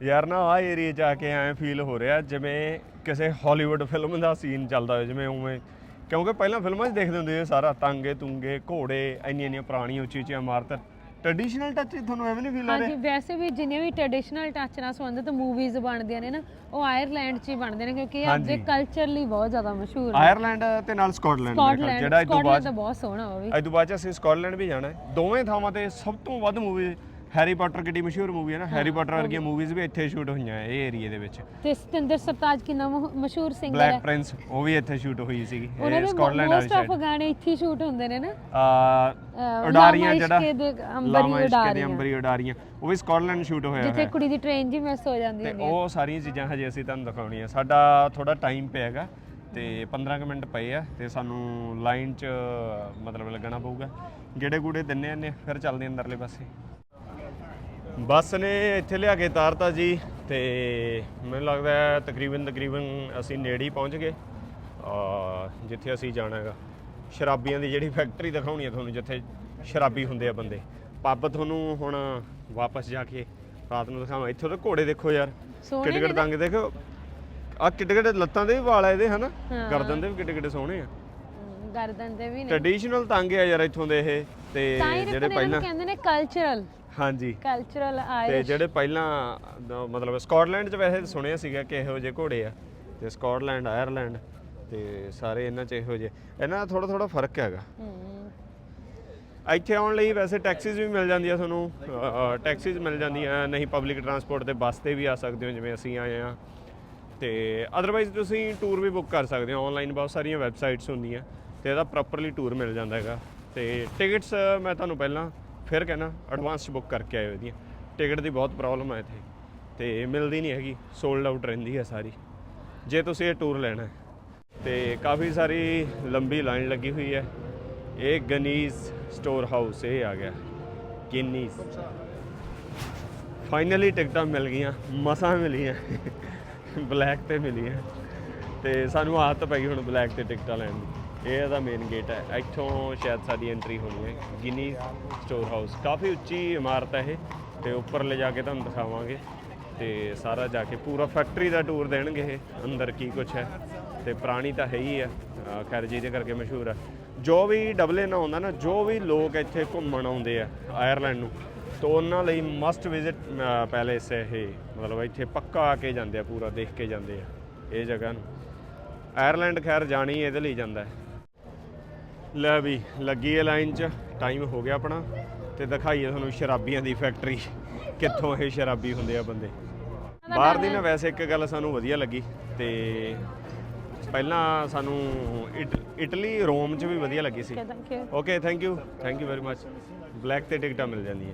ਯਾਰ ਨਾ ਆ ਏਰੀਆ 'ਚ ਆ ਕੇ ਐਂ ਫੀਲ ਹੋ ਰਿਹਾ ਜਿਵੇਂ ਕਿਸੇ ਹਾਲੀਵੁੱਡ ਫਿਲਮ ਦਾ ਸੀਨ ਚੱਲਦਾ ਹੋਵੇ ਜਿਵੇਂ ਉਵੇਂ। ਕਿਉਂਕਿ ਪਹਿਲਾਂ ਫਿਲਮਾਂ 'ਚ ਦੇਖਦੇ ਹੁੰਦੇ ਸੀ ਸਾਰਾ ਤਾਂਗੇ ਤੁੰਗੇ ਘੋੜੇ ਇੰਨੀਆਂ ਇੰਨੀਆਂ ਪੁਰਾਣੀਆਂ ਉੱਚੀ ਉੱਚੀਆਂ ਇਮਾਰਤਾਂ। ਟ੍ਰੈਡੀਸ਼ਨਲ ਟੱਚ ਤੁਹਾਨੂੰ ਐਵੇਂ ਨਹੀਂ ਫੀਲ ਆ ਹਾਂਜੀ ਰਿਹਾ ਵੈਸੇ ਵੀ ਜਿੰਨੀਆਂ ਵੀ ਟ੍ਰੈਡੀਸ਼ਨਲ ਟੱਚ ਨਾਲ ਸੰਬੰਧਿਤ ਮੂਵੀਜ਼ ਬਣਦੀਆਂ ਨੇ ਨਾ ਉਹ ਆਇਰਲੈਂਡ 'ਚ ਹੀ ਬਣਦੇ ਨੇ ਕਿਉਂਕਿ ਇਹ ਹਾਂਜੀ। ਕਲਚਰ ਲਈ ਬਹੁਤ ਜ਼ਿਆਦਾ ਮਸ਼ਹੂਰ ਨੇ। ਆਇਰਲੈਂਡ ਤੇ ਨਾਲ ਸਕਾਟਲੈਂਡ ਮੇਰੇ ਖਿਆਲ, ਸਕਾਟਲੈਂਡ ਜਿਹੜਾ ਇਹ ਤੋਂ ਸਕਾਟਲੈਂਡ ਬਾਅਦ ਤਾਂ ਬਹੁਤ ਸੋਹਣਾ ਉਹ ਵੀ। ਅੱਜ ਤੋਂ ਬਾਅਦ 'ਚ ਅਸੀਂ ਸਕਾਟਲੈਂਡ ਵੀ ਜਾਣਾ ਹੈ। ਦੋਵੇਂ ਥਾਵਾਂ ਤੇ ਸਭ ਤੋਂ ਵੱਧ ਮੂਵੀ ਹੈਰੀ ਪਾਟਰ ਕਿੱਡੀ ਮਸ਼ਹੂਰ ਮੂਵੀ ਹੈ ਨਾ? ਹੈਰੀ ਪਾਟਰ ਵਰਗੀਆਂ ਮੂਵੀਜ਼ ਵੀ ਇੱਥੇ ਸ਼ੂਟ ਹੋਈਆਂ ਹੈ ਇਹ ਏਰੀਆ ਦੇ ਵਿੱਚ। ਤੇ ਸਤਿੰਦਰ ਸਰਤਾਜ ਕਿੰਨਾ ਮਹ- ਮਸ਼ਹੂਰ ਸਿੰਗਰ ਬਲੈਕ ਹੈ। ਪ੍ਰਿੰਸ ਉਹ ਵੀ ਇੱਥੇ ਸ਼ੂਟ ਹੋਈ ਸੀਗੀ ਉਹਨਾਂ ਇਹ ਦੇ ਸਕਾਟਲੈਂਡ ਵਾਲੀ ਮੋਸਟ ਆਫ ਸਾਈਡ ਗਾਣੇ ਇੱਥੇ ਸ਼ੂਟ ਹੁੰਦੇ ਨੇ ਨਾ। ਆ ਅਹ, ਉਡਾਰੀਆਂ ਲਾਮਾ ਜਿਹੜਾ ਦੇ ਅੰਬਰੀ ਲਾਮਾ ਇਸ਼ਕੇ ਦੇ ਉਡਾਰੀਆਂ। ਅੰਬਰੀ ਉਡਾਰੀਆਂ ਉਹ ਵੀ ਸਕਾਟਲੈਂਡ ਸ਼ੂਟ ਹੋਇਆ ਜਿੱਥੇ ਹੋਇਆ। ਕੁੜੀ ਦੀ ਟ੍ਰੇਨ ਜੀ ਮਿਸ ਹੋ ਜਾਂਦੀ ਤੇ ਹੁੰਦੀ ਹੈ। ਉਹ ਸਾਰੀਆਂ ਚੀਜ਼ਾਂ ਹਜੇ ਅਸੀਂ ਤੁਹਾਨੂੰ ਦਿਖਾਉਣੀਆਂ। ਸਾਡਾ ਥੋੜਾ ਟਾਈਮ ਪਿਆਗਾ ਤੇ 15 ਕੁ ਮਿੰਟ ਪਏ ਆ ਤੇ ਸਾਨੂੰ ਲਾਈਨ 'ਚ ਮਤਲਬ ਲੱਗਣਾ ਪਊਗਾ। ਗੇੜੇ ਗੂੜੇ ਦਿੰਨੇ ਆਨੇ ਫਿਰ ਚੱਲਦੇ ਅੰਦਰਲੇ ਪਾਸੇ। ਬੱਸ ਨੇ ਇੱਥੇ ਲਿਆ ਕੇ ਤਾਰਤਾ ਜੀ ਤੇ ਮੈਨੂੰ ਲੱਗਦਾ ਹੈ ਤਕਰੀਬਨ ਤਕਰੀਬਨ ਅਸੀਂ ਨੇੜੇ ਹੀ ਪਹੁੰਚ ਗਏ ਆ ਜਿੱਥੇ ਅਸੀਂ ਜਾਣਾ ਹੈਗਾ। ਸ਼ਰਾਬੀਆਂ ਦੀ ਜਿਹੜੀ ਫੈਕਟਰੀ ਦਿਖਾਉਣੀ ਹੈ ਤੁਹਾਨੂੰ ਜਿੱਥੇ ਸ਼ਰਾਬੀ ਹੁੰਦੇ ਆ ਬੰਦੇ। ਪੱਬ ਤੁਹਾਨੂੰ ਹੁਣ ਵਾਪਸ ਜਾ ਕੇ ਰਾਤ ਨੂੰ ਦਿਖਾਵਾਂ। ਇੱਥੋਂ ਦੇ ਘੋੜੇ ਦੇਖੋ ਯਾਰ ਸੋਹਣੇ ਕਿੱਡੇ ਕਿੱਡੇ ਟੰਗ ਦੇਖੋ। ਆ ਕਿੱਡੇ ਕਿੱਡੇ ਲੱਤਾਂ ਦੇ ਵੀ ਵਾਲ ਆ ਇਹਦੇ ਹਨਾ? ਹਾਂ। ਗਰਦਨ ਦੇ ਵੀ ਕਿੱਡੇ ਕਿੱਡੇ ਸੋਹਣੇ ਆ। ਗਰਦਨ ਤੇ ਵੀ ਨੇ। ਟ੍ਰੈਡੀਸ਼ਨਲ ਟੰਗ ਆ ਯਾਰ ਇੱਥੋਂ ਦੇ ਇਹ ਤੇ ਤਾਂ ਹੀ ਜਿਹੜੇ ਪਹਿਲਾਂ ਕਹਿੰਦੇ ਨੇ ਕਲਚਰਲ ਹਾਂਜੀ। ਕਲਚਰਲ ਤੇ ਆਇਰਿਸ਼ ਜਿਹੜੇ ਪਹਿਲਾਂ ਮਤਲਬ ਸਕਾਟਲੈਂਡ 'ਚ ਵੈਸੇ ਸੁਣਿਆ ਸੀਗਾ ਕਿ ਇਹੋ ਜਿਹੇ ਘੋੜੇ ਆ ਤੇ ਸਕਾਟਲੈਂਡ ਆਇਰਲੈਂਡ ਤੇ ਸਾਰੇ ਇਹਨਾਂ 'ਚ ਇਹੋ ਜਿਹੇ। ਇਹਨਾਂ ਦਾ ਥੋੜਾ ਥੋੜਾ ਫ਼ਰਕ ਹੈਗਾ। ਇੱਥੇ ਆਉਣ ਲਈ ਵੈਸੇ ਟੈਕਸੀਜ਼ ਵੀ ਮਿਲ ਜਾਂਦੀਆਂ ਤੁਹਾਨੂੰ ਟੈਕਸੀਜ਼ ਮਿਲ ਜਾਂਦੀਆਂ ਨਹੀਂ ਪਬਲਿਕ ਟਰਾਂਸਪੋਰਟ ਤੇ ਬੱਸ ਤੇ ਵੀ ਆ ਸਕਦੇ ਹੋ ਜਿਵੇਂ ਅਸੀਂ ਆਏ ਆ ਤੇ ਅਦਰਵਾਈਜ਼ ਤੁਸੀਂ ਟੂਰ ਵੀ ਬੁੱਕ ਕਰ ਸਕਦੇ ਹੋ ਆਨਲਾਈਨ ਬਹੁਤ ਸਾਰੀਆਂ ਵੈਬਸਾਈਟਸ ਹੁੰਦੀਆਂ ਤੇ ਇਹਦਾ ਪ੍ਰੋਪਰਲੀ ਟੂਰ ਮਿਲ ਜਾਂਦਾ ਹੈਗਾ। ਤੇ ਟਿਕਟਸ ਮੈਂ ਤੁਹਾਨੂੰ ਪਹਿਲਾਂ ਫਿਰ ਕਹਿਣਾ ਐਡਵਾਂਸ 'ਚ ਬੁੱਕ ਕਰਕੇ ਆਇਓ ਇਹਦੀਆਂ। ਟਿਕਟ ਦੀ ਬਹੁਤ ਪ੍ਰੋਬਲਮ ਹੈ ਇੱਥੇ। ਤੇ ਮਿਲਦੀ ਨਹੀਂ ਹੈਗੀ ਸੋਲਡ ਆਊਟ ਰਹਿੰਦੀ ਹੈ ਸਾਰੀ। ਜੇ ਤੁਸੀਂ ਇਹ ਟੂਰ ਲੈਣਾ ਹੈ। ਤੇ ਕਾਫੀ ਸਾਰੀ ਲੰਬੀ ਲਾਈਨ ਲੱਗੀ ਹੋਈ ਹੈ। ਇਹ ਗਨੀਜ਼ ਸਟੋਰ ਹਾਊਸ ਇਹ ਆ ਗਿਆ। ਗਿਨੀਜ਼। ਫਾਈਨਲੀ ਟਿਕਟਾਂ ਮਿਲ ਗਈਆਂ, ਮਸਾਂ ਮਿਲੀਆਂ। ਬਲੈਕ ਤੇ ਮਿਲੀਆਂ। ਤੇ ਸਾਨੂੰ ਆਦਤ ਪੈ ਗਈ ਹੁਣ ਬਲੈਕ ਤੇ ਟਿਕਟਾਂ ਲੈਣ ਦੀ। ਇਹ ਇਹਦਾ ਮੇਨ ਗੇਟ ਹੈ। ਇੱਥੋਂ ਸ਼ਾਇਦ ਸਾਡੀ ਐਂਟਰੀ ਹੋਣੀ ਹੈ, ਗਿਨੀ ਸਟੋਰ ਹਾਊਸ ਕਾਫੀ ਉੱਚੀ ਇਮਾਰਤ ਹੈ ਇਹ, ਤੇ ਉੱਪਰ ਲੈ ਜਾ ਕੇ ਤੁਹਾਨੂੰ ਦਿਖਾਵਾਂਗੇ। ਤੇ ਸਾਰਾ ਜਾ ਕੇ ਪੂਰਾ ਫੈਕਟਰੀ ਦਾ ਟੂਰ ਦੇਣਗੇ ਇਹ, ਅੰਦਰ ਕੀ ਕੁਝ ਹੈ। ਤੇ ਪੁਰਾਣੀ ਤਾਂ ਹੈ ਹੀ ਹੈ ਅਹ ਖੈਰ ਜਿਹਦੇ ਕਰਕੇ ਮਸ਼ਹੂਰ ਹੈ ਜੋ ਵੀ ਡਬਲੇ ਨਾ ਆਉਂਦਾ ਨਾ, ਜੋ ਵੀ ਲੋਕ ਇੱਥੇ ਘੁੰਮਣ ਆਉਂਦੇ ਆ ਆਇਰਲੈਂਡ ਨੂੰ, ਤੋ ਉਹਨਾਂ ਲਈ ਮਸਟ ਵਿਜ਼ਿਟ ਪੈਲੇਸ ਹੈ ਇਹ। ਮਤਲਬ ਇੱਥੇ ਪੱਕਾ ਆ ਕੇ ਜਾਂਦੇ ਆ, ਪੂਰਾ ਦੇਖ ਕੇ ਜਾਂਦੇ ਆ। ਇਹ ਜਗ੍ਹਾ ਨੂੰ। ਆਇਰਲੈਂਡ ਖੈਰ ਜਾਣੀ ਇਹਦੇ ਲਈ ਜਾਂਦਾ ਹੈ। ਲੈ ਵੀ ਲੱਗੀ ਹੈ ਲਾਈਨ 'ਚ ਟਾਈਮ ਹੋ ਗਿਆ ਆਪਣਾ ਤੇ ਦਿਖਾਈਏ ਤੁਹਾਨੂੰ ਸ਼ਰਾਬੀਆਂ ਦੀ ਫੈਕਟਰੀ ਕਿੱਥੋਂ ਇਹ ਸ਼ਰਾਬੀ ਹੁੰਦੇ ਆ ਬੰਦੇ। ਬਾਹਰ ਦੀ ਨਾ ਵੈਸੇ ਇੱਕ ਗੱਲ ਸਾਨੂੰ ਵਧੀਆ ਲੱਗੀ ਤੇ ਪਹਿਲਾਂ ਸਾਨੂੰ ਇਟ- ਇਟਲੀ ਰੋਮ 'ਚ ਵੀ ਵਧੀਆ ਲੱਗੀ ਸੀ। Okay thank you thank you very much black ਤੇ ਟਿਕਟਾਂ ਮਿਲ ਜਾਂਦੀਆਂ।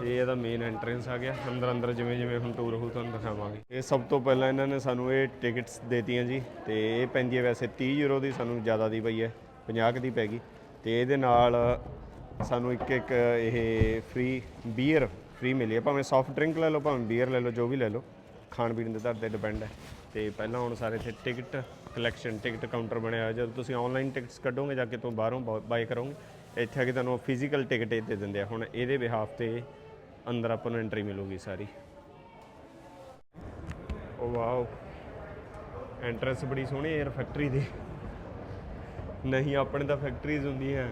ਤੇ ਇਹਦਾ ਮੇਨ ਐਂਟਰੈਂਸ ਆ ਗਿਆ। ਅੰਦਰ ਅੰਦਰ ਜਿਵੇਂ ਜਿਵੇਂ ਹੁਣ ਟੂਰ ਹੋਊ ਤੁਹਾਨੂੰ ਦਿਖਾਵਾਂਗੇ। ਇਹ ਸਭ ਤੋਂ ਪਹਿਲਾਂ ਇਹਨਾਂ ਨੇ ਸਾਨੂੰ ਇਹ ਟਿਕਟਸ ਦੇਤੀਆਂ ਜੀ। ਤੇ ਇਹ ਪੈਂਦੀ ਹੈ ਵੈਸੇ 30 ਯੂਰੋ ਦੀ ਸਾਨੂੰ ਜ਼ਿਆਦਾ ਦੀ ਪਈ ਹੈ 50 ਕੁ ਦੀ ਪੈ ਗਈ। ਤੇ ਇਹਦੇ ਨਾਲ ਸਾਨੂੰ ਇੱਕ ਇੱਕ ਇਹ ਫ੍ਰੀ ਬੀਅਰ ਫ੍ਰੀ ਮਿਲੀ ਹੈ। ਭਾਵੇਂ ਸੌਫਟ ਡਰਿੰਕ ਲੈ ਲਓ ਭਾਵੇਂ ਬੀਅਰ ਲੈ ਲਓ ਜੋ ਵੀ ਲੈ ਲਓ ਖਾਣ ਪੀਣ ਦੇ ਤੁਹਾਡੇ ਡਿਪੈਂਡ ਹੈ। ਤੇ ਪਹਿਲਾਂ ਹੁਣ ਸਾਰੇ ਇੱਥੇ ਟਿਕਟ ਕਲੈਕਸ਼ਨ ਟਿਕਟ ਕਾਊਂਟਰ ਬਣਿਆ ਹੋਇਆ। ਜਦੋਂ ਤੁਸੀਂ ਆਨਲਾਈਨ ਟਿਕਟਸ ਕੱਢੋਗੇ ਜਾ ਕੇ ਤੋਂ ਬਾਹਰੋਂ ਬਾਈ ਕਰੋਗੇ ਇੱਥੇ ਆ ਕੇ ਤੁਹਾਨੂੰ ਫਿਜ਼ੀਕਲ ਟਿਕਟ ਇਹ ਦੇ ਦਿੰਦੇ ਆ। ਹੁਣ ਇਹਦੇ ਬਿਹਾਫ ਤੇ ਅੰਦਰ ਆਪਾਂ ਨੂੰ ਐਂਟਰੀ ਮਿਲੂਗੀ ਸਾਰੀ। ਓ ਵਾਓ। ਐਂਟਰੈਂਸ ਬੜੀ ਸੋਹਣੀ ਹੈ ਯਾਰ ਫੈਕਟਰੀ ਦੀ। ਨਹੀਂ ਆਪਣੇ ਤਾਂ ਫੈਕਟਰੀਜ਼ ਹੁੰਦੀਆਂ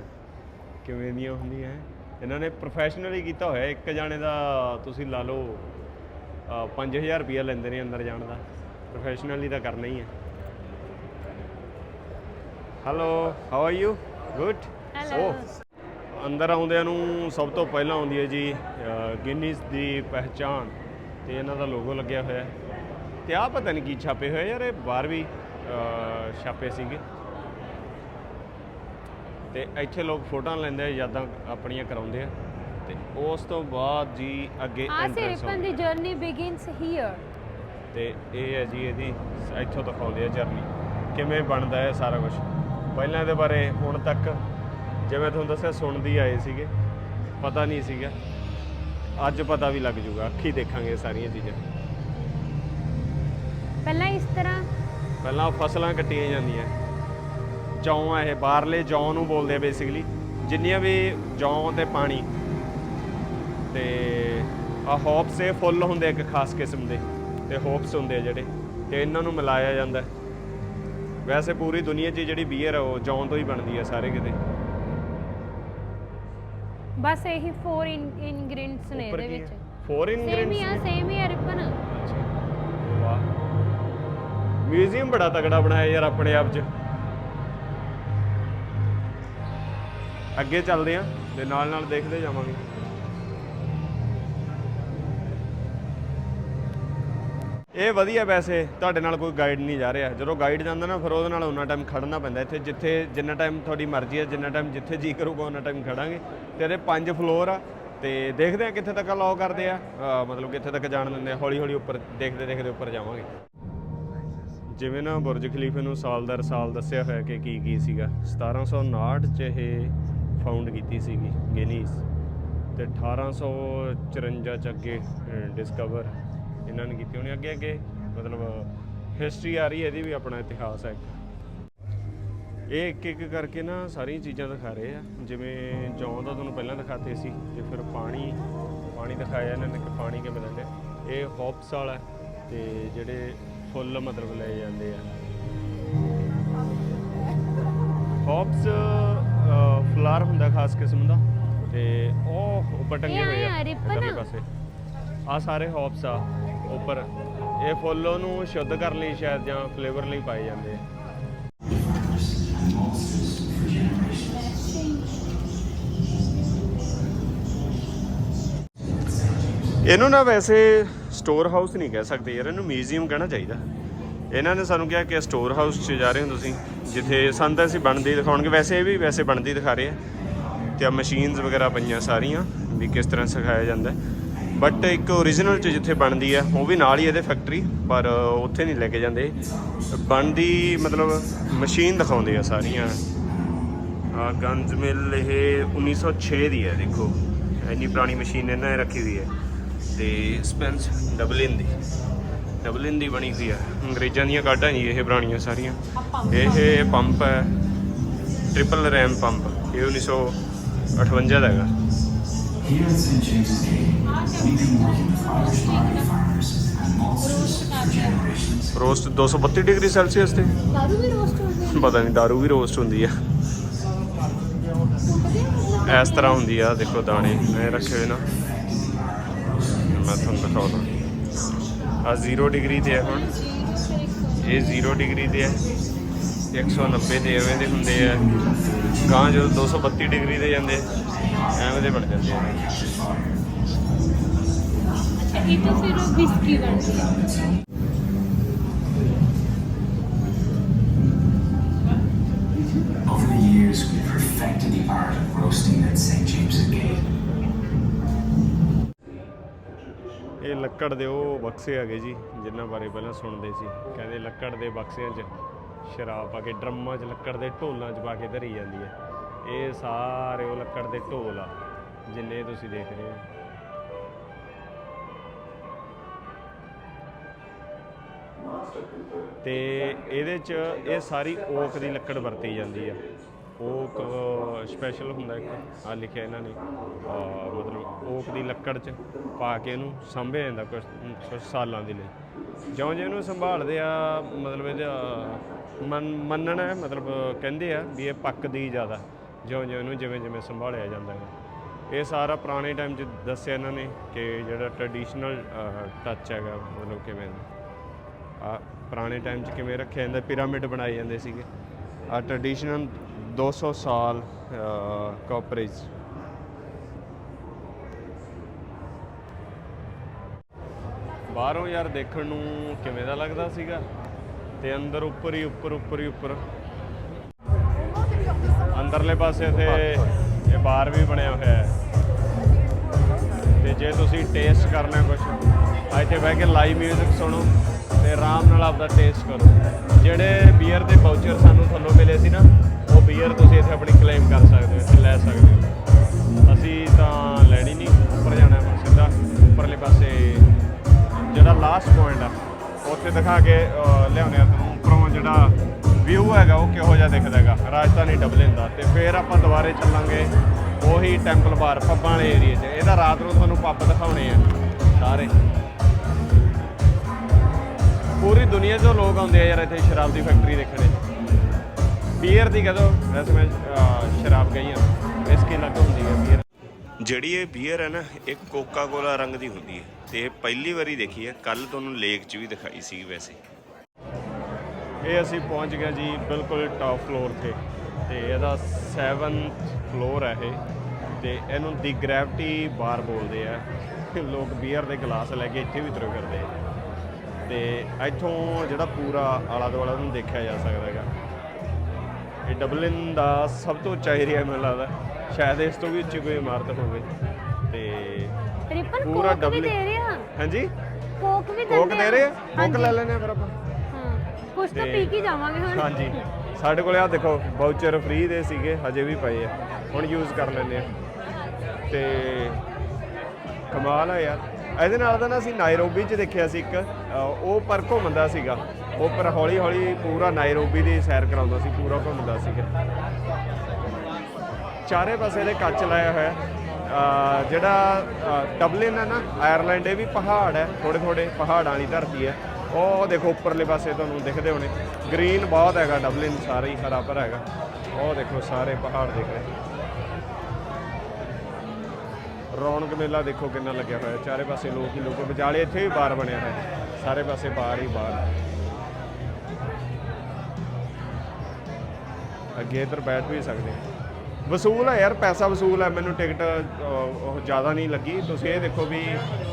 ਕਿਵੇਂ ਦੀਆਂ ਹੁੰਦੀਆਂ ਇਹਨਾਂ ਨੇ ਪ੍ਰੋਫੈਸ਼ਨਲੀ ਕੀਤਾ ਹੋਇਆ ਇੱਕ ਜਾਣੇ ਦਾ ਤੁਸੀਂ ਲਾ ਲਓ ਅ, 5000 ਰੁਪਇਆ ਲੈਂਦੇ ਨੇ ਅੰਦਰ ਜਾਣ ਦਾ। ਪ੍ਰੋਫੈਸ਼ਨਲੀ ਤਾਂ ਕਰਨਾ ਹੀ ਹੈ। Hello how are you good Hello. ਅੰਦਰ ਆਉਂਦਿਆਂ ਨੂੰ ਸਭ ਤੋਂ ਪਹਿਲਾਂ ਆਉਂਦੀ ਹੈ ਜੀ ਗਿਨੀਜ਼ ਦੀ ਪਹਿਚਾਨ ਤੇ ਇਹਨਾਂ ਦਾ ਲੋਗੋ ਲੱਗਿਆ ਹੋਇਆ ਹੈ। ਤੇ ਆਹ ਪਤਾ ਨਹੀਂ ਕੀ ਛਾਪੇ ਹੋਏ ਯਾਰ ਇਹ ਬਾਹਰ ਵੀ ਅ, ਛਾਪੇ ਸੀਗੇ। ਤੇ ਇੱਥੇ ਲੋਕ ਫੋਟੋਆਂ ਲੈਂਦੇ ਆ ਯਾਦਾਂ ਆਪਣੀਆਂ ਕਰਾਉਂਦੇ ਆ। ਤੇ ਉਸ ਤੋਂ ਬਾਅਦ ਜੀ ਅੱਗੇ ਆ entrance ਸਿਰਫਨ ਦੀ ਜਰਨੀ ਬਿਗਿਨਸ ਹੇਅਰ ਤੇ ਇਹ ਹੈ ਜੀ ਇਹਦੀ ਇੱਥੋਂ ਦਿਖਾਉਂਦੇ ਆ ਜਰਨੀ ਕਿਵੇਂ ਬਣਦਾ ਹੈ ਸਾਰਾ ਕੁਝ ਪਹਿਲਾਂ ਇਹਦੇ ਬਾਰੇ ਹੁਣ ਤੱਕ ਜਿਵੇਂ ਤੁਹਾਨੂੰ ਦੱਸਿਆ ਸੁਣਦੀ ਆਏ ਸੀਗੇ ਪਤਾ ਨਹੀਂ ਸੀਗਾ। ਅੱਜ ਪਤਾ ਵੀ ਲੱਗ ਜੂਗਾ ਅੱਖੀ ਦੇਖਾਂਗੇ ਸਾਰੀਆਂ ਚੀਜ਼ਾਂ। ਪਹਿਲਾਂ ਇਸ ਤਰ੍ਹਾਂ? ਪਹਿਲਾਂ ਫਸਲਾਂ ਕੱਟੀਆਂ ਜਾਂਦੀਆਂ। ਜੌਂ ਆ ਇਹ ਬਾਹਰਲੇ ਜੌਂ ਨੂੰ ਬੋਲਦੇ ਆ ਬੇਸਿਕਲੀ ਜਿੰਨੀਆਂ ਵੀ ਜੌਂ ਤੇ ਪਾਣੀ। ਤੇ ਆ ਹੋਪਸ ਇਹ ਫੁੱਲ ਹੁੰਦੇ ਆ ਇੱਕ ਖਾਸ ਕਿਸਮ ਦੇ। ਤੇ ਹੋਪਸ ਹੁੰਦੇ ਆ ਜਿਹੜੇ। ਤੇ ਇਹਨਾਂ ਨੂੰ ਮਿਲਾਇਆ ਜਾਂਦਾ। ਹੈ। ਵੈਸੇ ਪੂਰੀ ਦੁਨੀਆ 'ਚ ਜਿਹੜੀ ਬੀਅਰ ਆ ਉਹ ਜੌਂ ਤੋਂ ਹੀ ਬਣਦੀ ਆ ਸਾਰੇ ਕਿਤੇ। ਬਸ ਇਹੀ ਫੋਰ ਇਨਗਰੀਡੀਐਂਟਸ ਨੇ ਉੱਪਰ ਇਹਦੇ ਕੀ ਵਿੱਚ। ਹੈ ਫੋਰ ਸੇਮ ਹੀ ਆ ਸੇਮ ਹੀ ਆ ਰਿਪਨ। ਵਾਹ। ਮਿਊਜ਼ੀਅਮ ਬੜਾ ਤਗੜਾ ਬਣਾਇਆ ਯਾਰ ਆਪਣੇ ਆਪ 'ਚ। ਅੱਗੇ ਚੱਲਦੇ ਆ ਤੇ ਨਾਲ ਨਾਲ ਦੇਖਦੇ ਜਾਵਾਂਗੇ। ਇਹ ਵਧੀਆ ਵੈਸੇ ਤੁਹਾਡੇ ਨਾਲ ਕੋਈ ਗਾਈਡ ਨਹੀਂ ਜਾ ਰਿਹਾ। ਜਦੋਂ ਗਾਈਡ ਜਾਂਦਾ ਨਾ ਫਿਰ ਉਹਦੇ ਨਾਲ ਉਹਨਾਂ ਟਾਈਮ ਖੜਨਾ ਪੈਂਦਾ। ਇੱਥੇ ਜਿੱਥੇ ਜਿੰਨਾ ਟਾਈਮ ਤੁਹਾਡੀ ਮਰਜ਼ੀ ਹੈ ਜਿੰਨਾ ਟਾਈਮ ਜਿੱਥੇ ਜੀ ਕਰੂਗਾ ਉਹਨਾਂ ਟਾਈਮ ਖੜਾਂਗੇ। ਤੇ ਇਹਦੇ ਪੰਜ ਫਲੋਰ ਆ ਤੇ ਦੇਖਦੇ ਆ ਕਿੱਥੇ ਤੱਕ ਅਲਾਉ ਕਰਦੇ ਆ। ਮਤਲਬ ਕਿੱਥੇ ਤੱਕ ਜਾਣ ਦਿੰਦੇ ਆ। ਹੌਲੀ ਹੌਲੀ ਉੱਪਰ ਦੇਖਦੇ ਦੇਖਦੇ ਉੱਪਰ ਜਾਵਾਂਗੇ। ਜਿਵੇਂ ਨਾ ਬੁਰਜ ਖਲੀਫੇ ਨੂੰ ਸਾਲ ਦਰ ਸਾਲ ਦੱਸਿਆ ਹੋਇਆ ਕਿ ਕੀ ਕੀ ਸੀਗਾ। 1759 ਚ ਇਹ ਫਾਊਂਡ ਕੀਤੀ ਸੀਗੀ ਗਿਨੀਸ ਤੇ 1854 ਚ ਅੱਗੇ ਡਿਸਕਵਰ ਇਹਨਾਂ ਨੇ ਕੀਤੀ। ਹੋਣੀ ਅੱਗੇ ਅੱਗੇ ਮਤਲਬ ਹਿਸਟਰੀ ਆ ਰਹੀ ਹੈ, ਇਹਦੀ ਵੀ ਆਪਣਾ ਇਤਿਹਾਸ ਹੈ। ਇੱਕ ਇਹ ਇੱਕ ਇੱਕ ਕਰਕੇ ਨਾ ਸਾਰੀਆਂ ਚੀਜ਼ਾਂ ਦਿਖਾ ਰਹੇ ਆ। ਜਿਵੇਂ ਜੌਂ ਦਾ ਤੁਹਾਨੂੰ ਪਹਿਲਾਂ ਦਿਖਾਤੇ ਸੀ ਤੇ ਫਿਰ ਪਾਣੀ ਪਾਣੀ ਦਿਖਾਇਆ ਇਹਨਾਂ ਨੇ ਕਿ ਪਾਣੀ ਕਿਵੇਂ ਲੈਂਦੇ ਇਹ ਹੋਪਸ ਵਾਲਾ ਤੇ ਜਿਹੜੇ ਫੁੱਲ ਮਤਲਬ ਲਏ ਜਾਂਦੇ ਆ। ਹੋਪਸ ਫਲਾਰ ਹੁੰਦਾ ਖਾਸ ਕਿਸਮ ਦਾ ਤੇ ਉਹ ਉੱਪਰ ਟੰਗੇ ਹੋਏ ਆ। ਇੱਧਰਲੇ ਪਾਸੇ। ਆ ਸਾਰੇ ਹੋਪਸ ਆ ਉੱਪਰ। ਇਹ ਫੁੱਲ ਉਹਨੂੰ ਸ਼ੁੱਧ ਕਰਨ ਲਈ ਸ਼ਾਇਦ ਜਾਂ ਫਲੇਵਰ ਲਈ ਪਾਏ ਜਾਂਦੇ ਆ। ਇਹਨੂੰ ਨਾ ਵੈਸੇ ਸਟੋਰ ਹਾਊਸ ਨਹੀਂ ਕਹਿ ਸਕਦੇ ਯਾਰ, ਇਹਨੂੰ ਮਿਊਜ਼ੀਅਮ ਕਹਿਣਾ ਚਾਹੀਦਾ। ਇਹਨਾਂ ਨੇ ਸਾਨੂੰ ਕਿਹਾ ਕਿ ਸਟੋਰ ਹਾਊਸ 'ਚ ਜਾ ਰਹੇ ਹੋ ਤੁਸੀਂ, ਜਿੱਥੇ ਸਾਨੂੰ ਤਾਂ ਅਸੀਂ ਬਣਦੀ ਦਿਖਾਉਣਗੇ। ਵੈਸੇ ਇਹ ਵੀ ਵੈਸੇ ਬਣਦੀ ਦਿਖਾ ਰਹੇ ਆ। ਤੇ ਆ ਮਸ਼ੀਨਸ ਵਗੈਰਾ ਪਈਆਂ ਸਾਰੀਆਂ, ਵੀ ਕਿਸ ਤਰ੍ਹਾਂ ਸਿਖਾਇਆ ਜਾਂਦਾ ਬਟ ਇੱਕ ਓਰੀਜਨਲ 'ਚ ਜਿੱਥੇ ਬਣਦੀ ਆ, ਉਹ ਵੀ ਨਾਲ ਹੀ ਇਹਦੇ ਫੈਕਟਰੀ ਪਰ ਉੱਥੇ ਨਹੀਂ ਲੈ ਕੇ ਜਾਂਦੇ। ਬਣਦੀ ਮਤਲਬ ਮਸ਼ੀਨ ਦਿਖਾਉਂਦੇ ਆ ਸਾਰੀਆਂ। ਆ ਗਨਜ਼ ਮਿਲ ਇਹ 1906 ਦੀ ਹੈ, ਦੇਖੋ। ਇੰਨੀ ਪੁਰਾਣੀ ਮਸ਼ੀਨ ਇਹਨਾਂ ਨੇ ਰੱਖੀ ਹੋਈ ਹੈ। ਤੇ ਸਪੈਂਸ ਡਬਲਿਨ ਦੀ। ਡਬਲਿਨ ਦੀ ਬਣੀ ਹੋਈ ਹੈ ਅੰਗਰੇਜ਼ਾਂ ਦੀਆਂ ਕਾਢਾਂ ਜੀ ਇਹ ਪੁਰਾਣੀਆਂ ਸਾਰੀਆਂ। ਇਹ ਪੰਪ ਹੈ। ਟ੍ਰਿਪਲ ਰੈਮ ਪੰਪ ਇਹ 1958 ਦਾ ਹੈਗਾ। Here at St. James's Gate, we've been working with Irish pottery farmers and maltsters for generations. Roast 232 degree Celsius ਤੇ। ਦਾਰੂ ਵੀ ਰੋਸਟ ਹੁੰਦੀ ਪਤਾ ਨਹੀਂ दारू ਵੀ ਰੋਸਟ ਹੁੰਦੀ ਆ। ਇਸ ਤਰ੍ਹਾਂ ਹੁੰਦੀ ਆ ਦੇਖੋ ਦਾਣੇ। ਐ ਰੱਖੇ ਹੋਏ ਨਾ ਮੈਂ ਤੁਹਾਨੂੰ ਦਿਖਾਉਣਾ ਆ 0 ਡਿਗਰੀ ਤੇ ਹੈ ਹੁਣ। ਇਹ 0 ਡਿਗਰੀ ਤੇ ਹੈ। 190 ਤੇ ਐਵੇਂ ਦੇ ਹੁੰਦੇ ਆ। ਗਾਂ ਜਦੋਂ 232 ਡਿਗਰੀ ਤੇ ਜਾਂਦੇ ਐਵੇਂ ਦੇ ਬਣ ਜਾਂਦੇ ਆ। ਅੱਛਾ ਇਹ ਤਾਂ ਫਿਰ ਵਿਸਕੀ ਬਣਦੀ ਹੈ Over the years, we perfected the art of roasting at St. James's Gate. ਇਹ ਲੱਕੜ ਦੇ ਉਹ ਬਕਸੇ ਹੈਗੇ ਜੀ, ਜਿਨ੍ਹਾਂ ਬਾਰੇ ਪਹਿਲਾਂ ਸੁਣਦੇ ਸੀ। ਕਹਿੰਦੇ ਲੱਕੜ ਦੇ ਬਕਸਿਆਂ 'ਚ ਸ਼ਰਾਬ ਪਾ ਕੇ, ਡਰਮਾਂ 'ਚ ਲੱਕੜ ਦੇ ਢੋਲਾਂ 'ਚ ਪਾ ਕੇ ਧਰੀ ਜਾਂਦੀ ਹੈ। ਇਹ ਸਾਰੇ ਉਹ ਲੱਕੜ ਦੇ ਢੋਲ ਆ, ਜਿੰਨੇ ਤੁਸੀਂ ਦੇਖ ਰਹੇ ਹੋ। ਤੇ ਇਹਦੇ 'ਚ ਇਹ ਸਾਰੀ ਓਕ ਦੀ ਲੱਕੜ ਵਰਤੀ ਜਾਂਦੀ ਆ। ਓਕ ਸਪੈਸ਼ਲ ਹੁੰਦਾ ਇੱਕ ਆ ਲਿਖਿਆ ਇਹਨਾਂ ਨੇ। ਮਤਲਬ ਓਕ ਦੀ ਲੱਕੜ 'ਚ ਪਾ ਕੇ ਇਹਨੂੰ ਸੰਭਿਆ ਜਾਂਦਾ ਕੁਝ ਕੁਝ ਸਾਲਾਂ ਦੇ ਲਈ। ਜਿਉਂ ਜਿਉਂ ਇਹਨੂੰ ਸੰਭਾਲਦੇ ਆ, ਮਤਲਬ ਇਹਦਾ ਮੰਨ, ਮੰਨਣਾ ਹੈ, ਮਤਲਬ ਕਹਿੰਦੇ ਆ ਵੀ ਇਹ ਪੱਕਦੀ ਜ਼ਿਆਦਾ ਜਿਉਂ ਜਿਉਂ ਇਹਨੂੰ ਜਿਵੇਂ ਜਿਵੇਂ ਸੰਭਾਲਿਆ ਜਾਂਦਾ ਹੈ। ਇਹ ਸਾਰਾ ਪੁਰਾਣੇ ਟਾਈਮ 'ਚ ਦੱਸਿਆ ਇਹਨਾਂ ਨੇ ਕਿ ਜਿਹੜਾ ਟ੍ਰੈਡੀਸ਼ਨਲ ਟੱਚ ਹੈਗਾ, ਮਤਲਬ ਕਿਵੇਂ ਆ ਪੁਰਾਣੇ ਟਾਈਮ 'ਚ ਕਿਵੇਂ ਰੱਖਿਆ ਜਾਂਦਾ ਪਿਰਾਮਿਡ ਬਣਾਏ ਜਾਂਦੇ ਸੀਗੇ। ਆ ਟ੍ਰੈਡੀਸ਼ਨਲ 200 ਸਾਲ ਕਾਪਰੇਜ ਬਾਹਰੋਂ ਯਾਰ ਦੇਖਣ ਨੂੰ ਕਿਵੇਂ ਦਾ ਲੱਗਦਾ ਸੀਗਾ? ਤੇ ਅੰਦਰ ਉੱਪਰ ਹੀ, ਉੱਪਰ ਉੱਪਰ ਹੀ, ਉੱਪਰ। ਅੰਦਰਲੇ ਪਾਸੇ ਤੇ ਇਹ ਬਾਰ ਵੀ ਬਣਿਆ ਹੋਇਆ ਹੈ। ਤੇ ਜੇ ਤੁਸੀਂ ਟੇਸਟ ਕਰਨਾ ਕੁਝ ਇੱਥੇ ਬਹਿ ਕੇ ਲਾਈਵ 뮤직 ਸੁਣੋ ਤੇ ਆਰਾਮ ਨਾਲ ਆਪਦਾ ਟੇਸਟ ਕਰੋ। ਜਿਹੜੇ ਬੀਅਰ ਦੇ ਵਾਊਚਰ ਸਾਨੂੰ ਤੁਹਾਨੂੰ ਮਿਲੇ ਸੀ ਨਾ ਉਹ ਬੀਅਰ ਤੁਸੀਂ ਇੱਥੇ ਆਪਣੀ ਕਲੇਮ ਕਰ ਸਕਦੇ ਹੋ, ਇੱਥੇ ਲੈ ਸਕਦੇ ਹੋ। ਅਸੀਂ ਤਾਂ ਲੈਣੀ ਨਹੀਂ, ਉੱਪਰ ਜਾਣਾ ਹੈ ਸਿੱਧਾ, ਉੱਪਰਲੇ ਪਾਸੇ। ਜਿਹੜਾ ਲਾਸਟ ਪੁਆਇੰਟ ਆ, ਉੱਥੇ ਦਿਖਾ ਕੇ ਲਿਆਉਂਦੇ ਆ ਤੁਹਾਨੂੰ, ਉੱਪਰੋਂ ਜਿਹੜਾ ਵਿਊ ਹੈਗਾ, ਉਹ ਕਿਹੋ ਜਿਹਾ ਦਿਖਦਾ ਹੈਗਾ। ਰਾਜਧਾਨੀ ਡਬਲਿਨ ਦਾ। ਤੇ ਫਿਰ ਆਪਾਂ ਦੁਬਾਰੇ ਚੱਲਾਂਗੇ, ਉਹੀ ਟੈਂਪਲ ਬਾਰ ਪੱਬਾਂ ਵਾਲੇ ਏਰੀਏ 'ਚ। ਇਹਦਾ ਰਾਤ ਨੂੰ ਤੁਹਾਨੂੰ ਪੱਬ ਦਿਖਾਉਣੇ ਆ, ਸਾਰੇ। ਪੂਰੀ ਦੁਨੀਆ ਤੋਂ ਲੋਕ ਆਉਂਦੇ ਆ ਯਾਰ, ਇੱਥੇ ਸ਼ਰਾਬ ਦੀ ਫੈਕਟਰੀ ਦੇਖਣੇ ਬੀਅਰ ਦੀ ਕਹਦੋ ਵੈਸੇ ਮੈਂ ਸ਼ਰਾਬ ਗਈ ਆ। ਇਸ ਕੀ ਲੱਗ ਹੁੰਦੀ ਹੈ ਬੀਅਰ ਜਿਹੜੀ ਇਹ ਬੀਅਰ ਹੈ ਨਾ ਇਹ ਕੋਕਾ ਕੋਲਾ ਰੰਗ ਦੀ ਹੁੰਦੀ ਹੈ। ਤੇ ਇਹ ਪਹਿਲੀ ਵਾਰੀ ਦੇਖੀ ਹੈ ਕੱਲ ਤੁਹਾਨੂੰ ਲੇਕ 'ਚ ਵੀ ਦਿਖਾਈ ਸੀ ਵੈਸੇ। ਇਹ ਅਸੀਂ ਪਹੁੰਚ ਗਏ ਜੀ ਬਿਲਕੁਲ ਟਾਪ ਫਲੋਰ ਤੇ। ਤੇ ਇਹਦਾ 7th ਫਲੋਰ ਹੈ ਇਹ। ਤੇ ਇਹਨੂੰ ਦੀ ਗ੍ਰੈਵਿਟੀ ਬਾਰ ਬੋਲਦੇ ਆ। ਲੋਕ ਬੀਅਰ ਦੇ ਗਲਾਸ ਲੈ ਕੇ ਇੱਥੇ ਵੀ ਤੁਰੇ ਫਿਰਦੇ ਆ। ਤੇ ਇੱਥੋਂ ਜਿਹੜਾ ਪੂਰਾ ਆਲਾ ਦੁਆਲਾ ਨੂੰ ਦੇਖਿਆ ਜਾ ਸਕਦਾ ਹੈਗਾ। ਇਹ ਡਬਲਿਨ ਦਾ ਸਭ ਤੋਂ ਉੱਚਾ ਏਰੀਆ ਮੈਨੂੰ ਲੱਗਦਾ। ਸ਼ਾਇਦ ਇਸ ਤੋਂ ਵੀ ਉੱਚੀ ਕੋਈ ਇਮਾਰਤ ਹੋਵੇ। ਤੇ ਰਿਪਨ ਪੂਰਾ ਕੋਕ ਵੀ ਡਬਲਿਨ ਦੇ ਰਹੇ ਆ ਹਾਂਜੀ? ਕੋਕ ਵੀ ਕੋਕ ਦਿੰਦੇ ਦੇ ਰਹੇ ਆ? ਕੋਕ। ਲੈ ਲੈਣੇ ਫਿਰ ਆਪਾਂ। ਹਾਂ। ਕੁਝ ਤਾਂ ਪੀ ਕੇ ਜਾਵਾਂਗੇ ਹੁਣ। ਹਾਂਜੀ। ਸਾਡੇ ਕੋਲੇ ਆ ਦੇਖੋ ਵਾਊਚਰ ਫ੍ਰੀ ਦੇ ਸੀਗੇ ਹਜੇ ਵੀ ਪਏ ਆ। ਹੁਣ ਯੂਜ਼ ਕਰ ਲੈਂਦੇ ਆ। ਤੇ ਕਮਾਲ ਆ ਯਾਰ। ਇਹਦੇ ਨਾਲ ਤਾਂ ਨਾ ਅਸੀਂ ਨਾਇਰੋਬੀ 'ਚ ਦੇਖਿਆ ਸੀ ਇੱਕ ਅ, ਉਹ ਪਰ ਘੁੰਮਦਾ ਸੀਗਾ। ਉਹ ਪਰ ਹੌਲੀ ਹੌਲੀ ਪੂਰਾ ਨਾਇਰੋਬੀ ਦੀ ਸੈਰ ਕਰਾਉਂਦਾ ਸੀ ਪੂਰਾ ਘੁੰਮਦਾ ਸੀਗਾ ਚਾਰੇ ਪਾਸੇ ਦੇ ਕੱਚ ਲਾਇਆ ਹੋਇਆ। ਹੈ। ਜਿਹੜਾ ਅ, ਡਬਲਿਨ ਹੈ ਨਾ ਆਇਰਲੈਂਡ ਇਹ ਵੀ ਪਹਾੜ ਹੈ ਥੋੜੇ ਥੋੜੇ ਪਹਾੜਾਂ ਵਾਲੀ ਧਰਤੀ ਹੈ। ਉਹ ਦੇਖੋ ਉੱਪਰਲੇ ਪਾਸੇ ਤੁਹਾਨੂੰ ਦਿਖਦੇ ਹੋਣੇ। ਗ੍ਰੀਨ ਬਹੁਤ ਹੈਗਾ ਡਬਲਿਨ ਸਾਰੇ ਹੀ ਹਰਾ ਭਰਾ ਹੈਗਾ। ਉਹ ਦੇਖੋ ਸਾਰੇ ਪਹਾੜ ਦਿਖ ਰਹੇ। ਰੌਣਕ ਮੇਲਾ ਦੇਖੋ ਕਿੰਨਾ ਲੱਗਿਆ ਹੋਇਆ। ਚਾਰੇ ਪਾਸੇ ਲੋਕ ਹੀ ਲੋਕ ਵਿਚਾਲੇ ਇੱਥੇ ਵੀ ਬਾਰ ਬਣਿਆ ਹੋਇਆ। ਸਾਰੇ ਪਾਸੇ ਬਾਰ ਹੀ ਬਾਰ। ਅੱਗੇ ਇੱਧਰ ਬੈਠ ਵੀ ਸਕਦੇ ਆ ਵਸੂਲ ਹੈ ਯਾਰ, ਪੈਸਾ ਵਸੂਲ ਹੈ ਮੈਨੂੰ ਟਿਕਟ ਉਹ ਜ਼ਿਆਦਾ ਨਹੀਂ ਲੱਗੀ। ਤੁਸੀਂ ਇਹ ਦੇਖੋ ਵੀ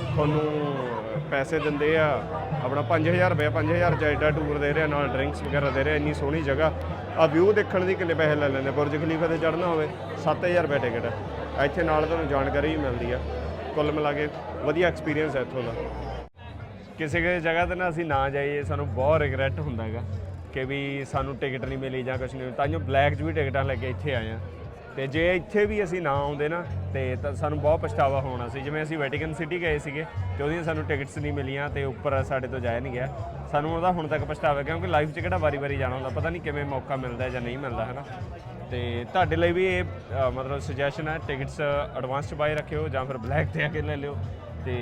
ਤੁਹਾਨੂੰ ਪੈਸੇ ਦਿੰਦੇ ਆ, ਆਪਣਾ 5000 ਰੁਪਏ 5000 ਚ ਐਡਾ ਟੂਰ ਦੇ ਰਿਹਾ ਨਾਲ ਡਰਿੰਕਸ ਵਗੈਰਾ ਦੇ ਰਿਹਾ ਇੰਨੀ ਸੋਹਣੀ ਜਗ੍ਹਾ। ਆ ਵਿਊ ਦੇਖਣ ਦੀ ਕਿੰਨੇ ਪੈਸੇ ਲੈ ਲੈਂਦੇ ਬੁਰਜ ਖਲੀਫਾ ਤੇ ਚੜ੍ਹਨਾ ਹੋਵੇ 7000 ਰੁਪਏ ਟਿਕਟ ਹੈ ਇੱਥੇ ਨਾਲ ਤੁਹਾਨੂੰ ਜਾਣਕਾਰੀ ਵੀ ਮਿਲਦੀ ਆ। ਕੁੱਲ ਮਿਲਾ ਕੇ ਵਧੀਆ ਐਕਸਪੀਰੀਅੰਸ ਹੈ ਇੱਥੋਂ ਦਾ। ਕਿਸੇ ਕਿਸੇ ਜਗ੍ਹਾ ਤੇ ਨਾ ਅਸੀਂ ਨਾ ਜਾਈਏ, ਸਾਨੂੰ ਬਹੁਤ ਰਿਗਰੈਟ ਹੁੰਦਾ ਹੈਗਾ। ਕਿ ਵੀ ਸਾਨੂੰ ਟਿਕਟ ਨਹੀਂ ਮਿਲੀ ਜਾਂ ਕੁਝ ਨਹੀਂ। ਤਾਂ ਜੋ ਬਲੈਕ 'ਚ ਵੀ ਟਿਕਟਾਂ ਲੈ ਕੇ ਇੱਥੇ ਆਏ ਆ ਤੇ ਜੇ ਇੱਥੇ ਵੀ ਅਸੀਂ ਨਾ ਆਉਂਦੇ ਨਾ, ਤੇ ਤਾਂ ਸਾਨੂੰ ਬਹੁਤ ਪਛਤਾਵਾ ਹੋਣਾ ਸੀ। ਜਿਵੇਂ ਅਸੀਂ ਵੈਟੀਕਨ ਸਿਟੀ ਗਏ ਸੀਗੇ, ਤੇ ਉਹਦੀਆਂ ਸਾਨੂੰ ਟਿਕਟਸ ਨਹੀਂ ਮਿਲੀਆਂ ਤੇ ਉੱਪਰ ਸਾਡੇ ਤੋਂ ਜਾਇਆ ਨਹੀਂ ਗਿਆ। ਸਾਨੂੰ ਉਹਦਾ ਹੁਣ ਤੱਕ ਪਛਤਾਵਾ, ਕਿਉਂਕਿ ਲਾਈਫ 'ਚ ਕਿਹੜਾ ਵਾਰੀ-ਵਾਰੀ ਜਾਣਾ ਹੁੰਦਾ, ਪਤਾ ਨਹੀਂ ਕਿਵੇਂ ਮੌਕਾ ਮਿਲਦਾ ਜਾਂ ਨਹੀਂ ਮਿਲਦਾ ਹੈ ਨਾ ਤੇ ਤੁਹਾਡੇ ਲਈ ਵੀ ਇਹ ਮਤਲਬ ਸੁਜੈਸ਼ਨ ਹੈ, ਟਿਕਟਸ ਐਡਵਾਂਸ 'ਚ ਬਾਈ ਰੱਖਿਓ ਜਾਂ ਫਿਰ ਬਲੈਕ ਤੇ ਆ ਕੇ ਲੈ ਲਿਓ। ਤੇ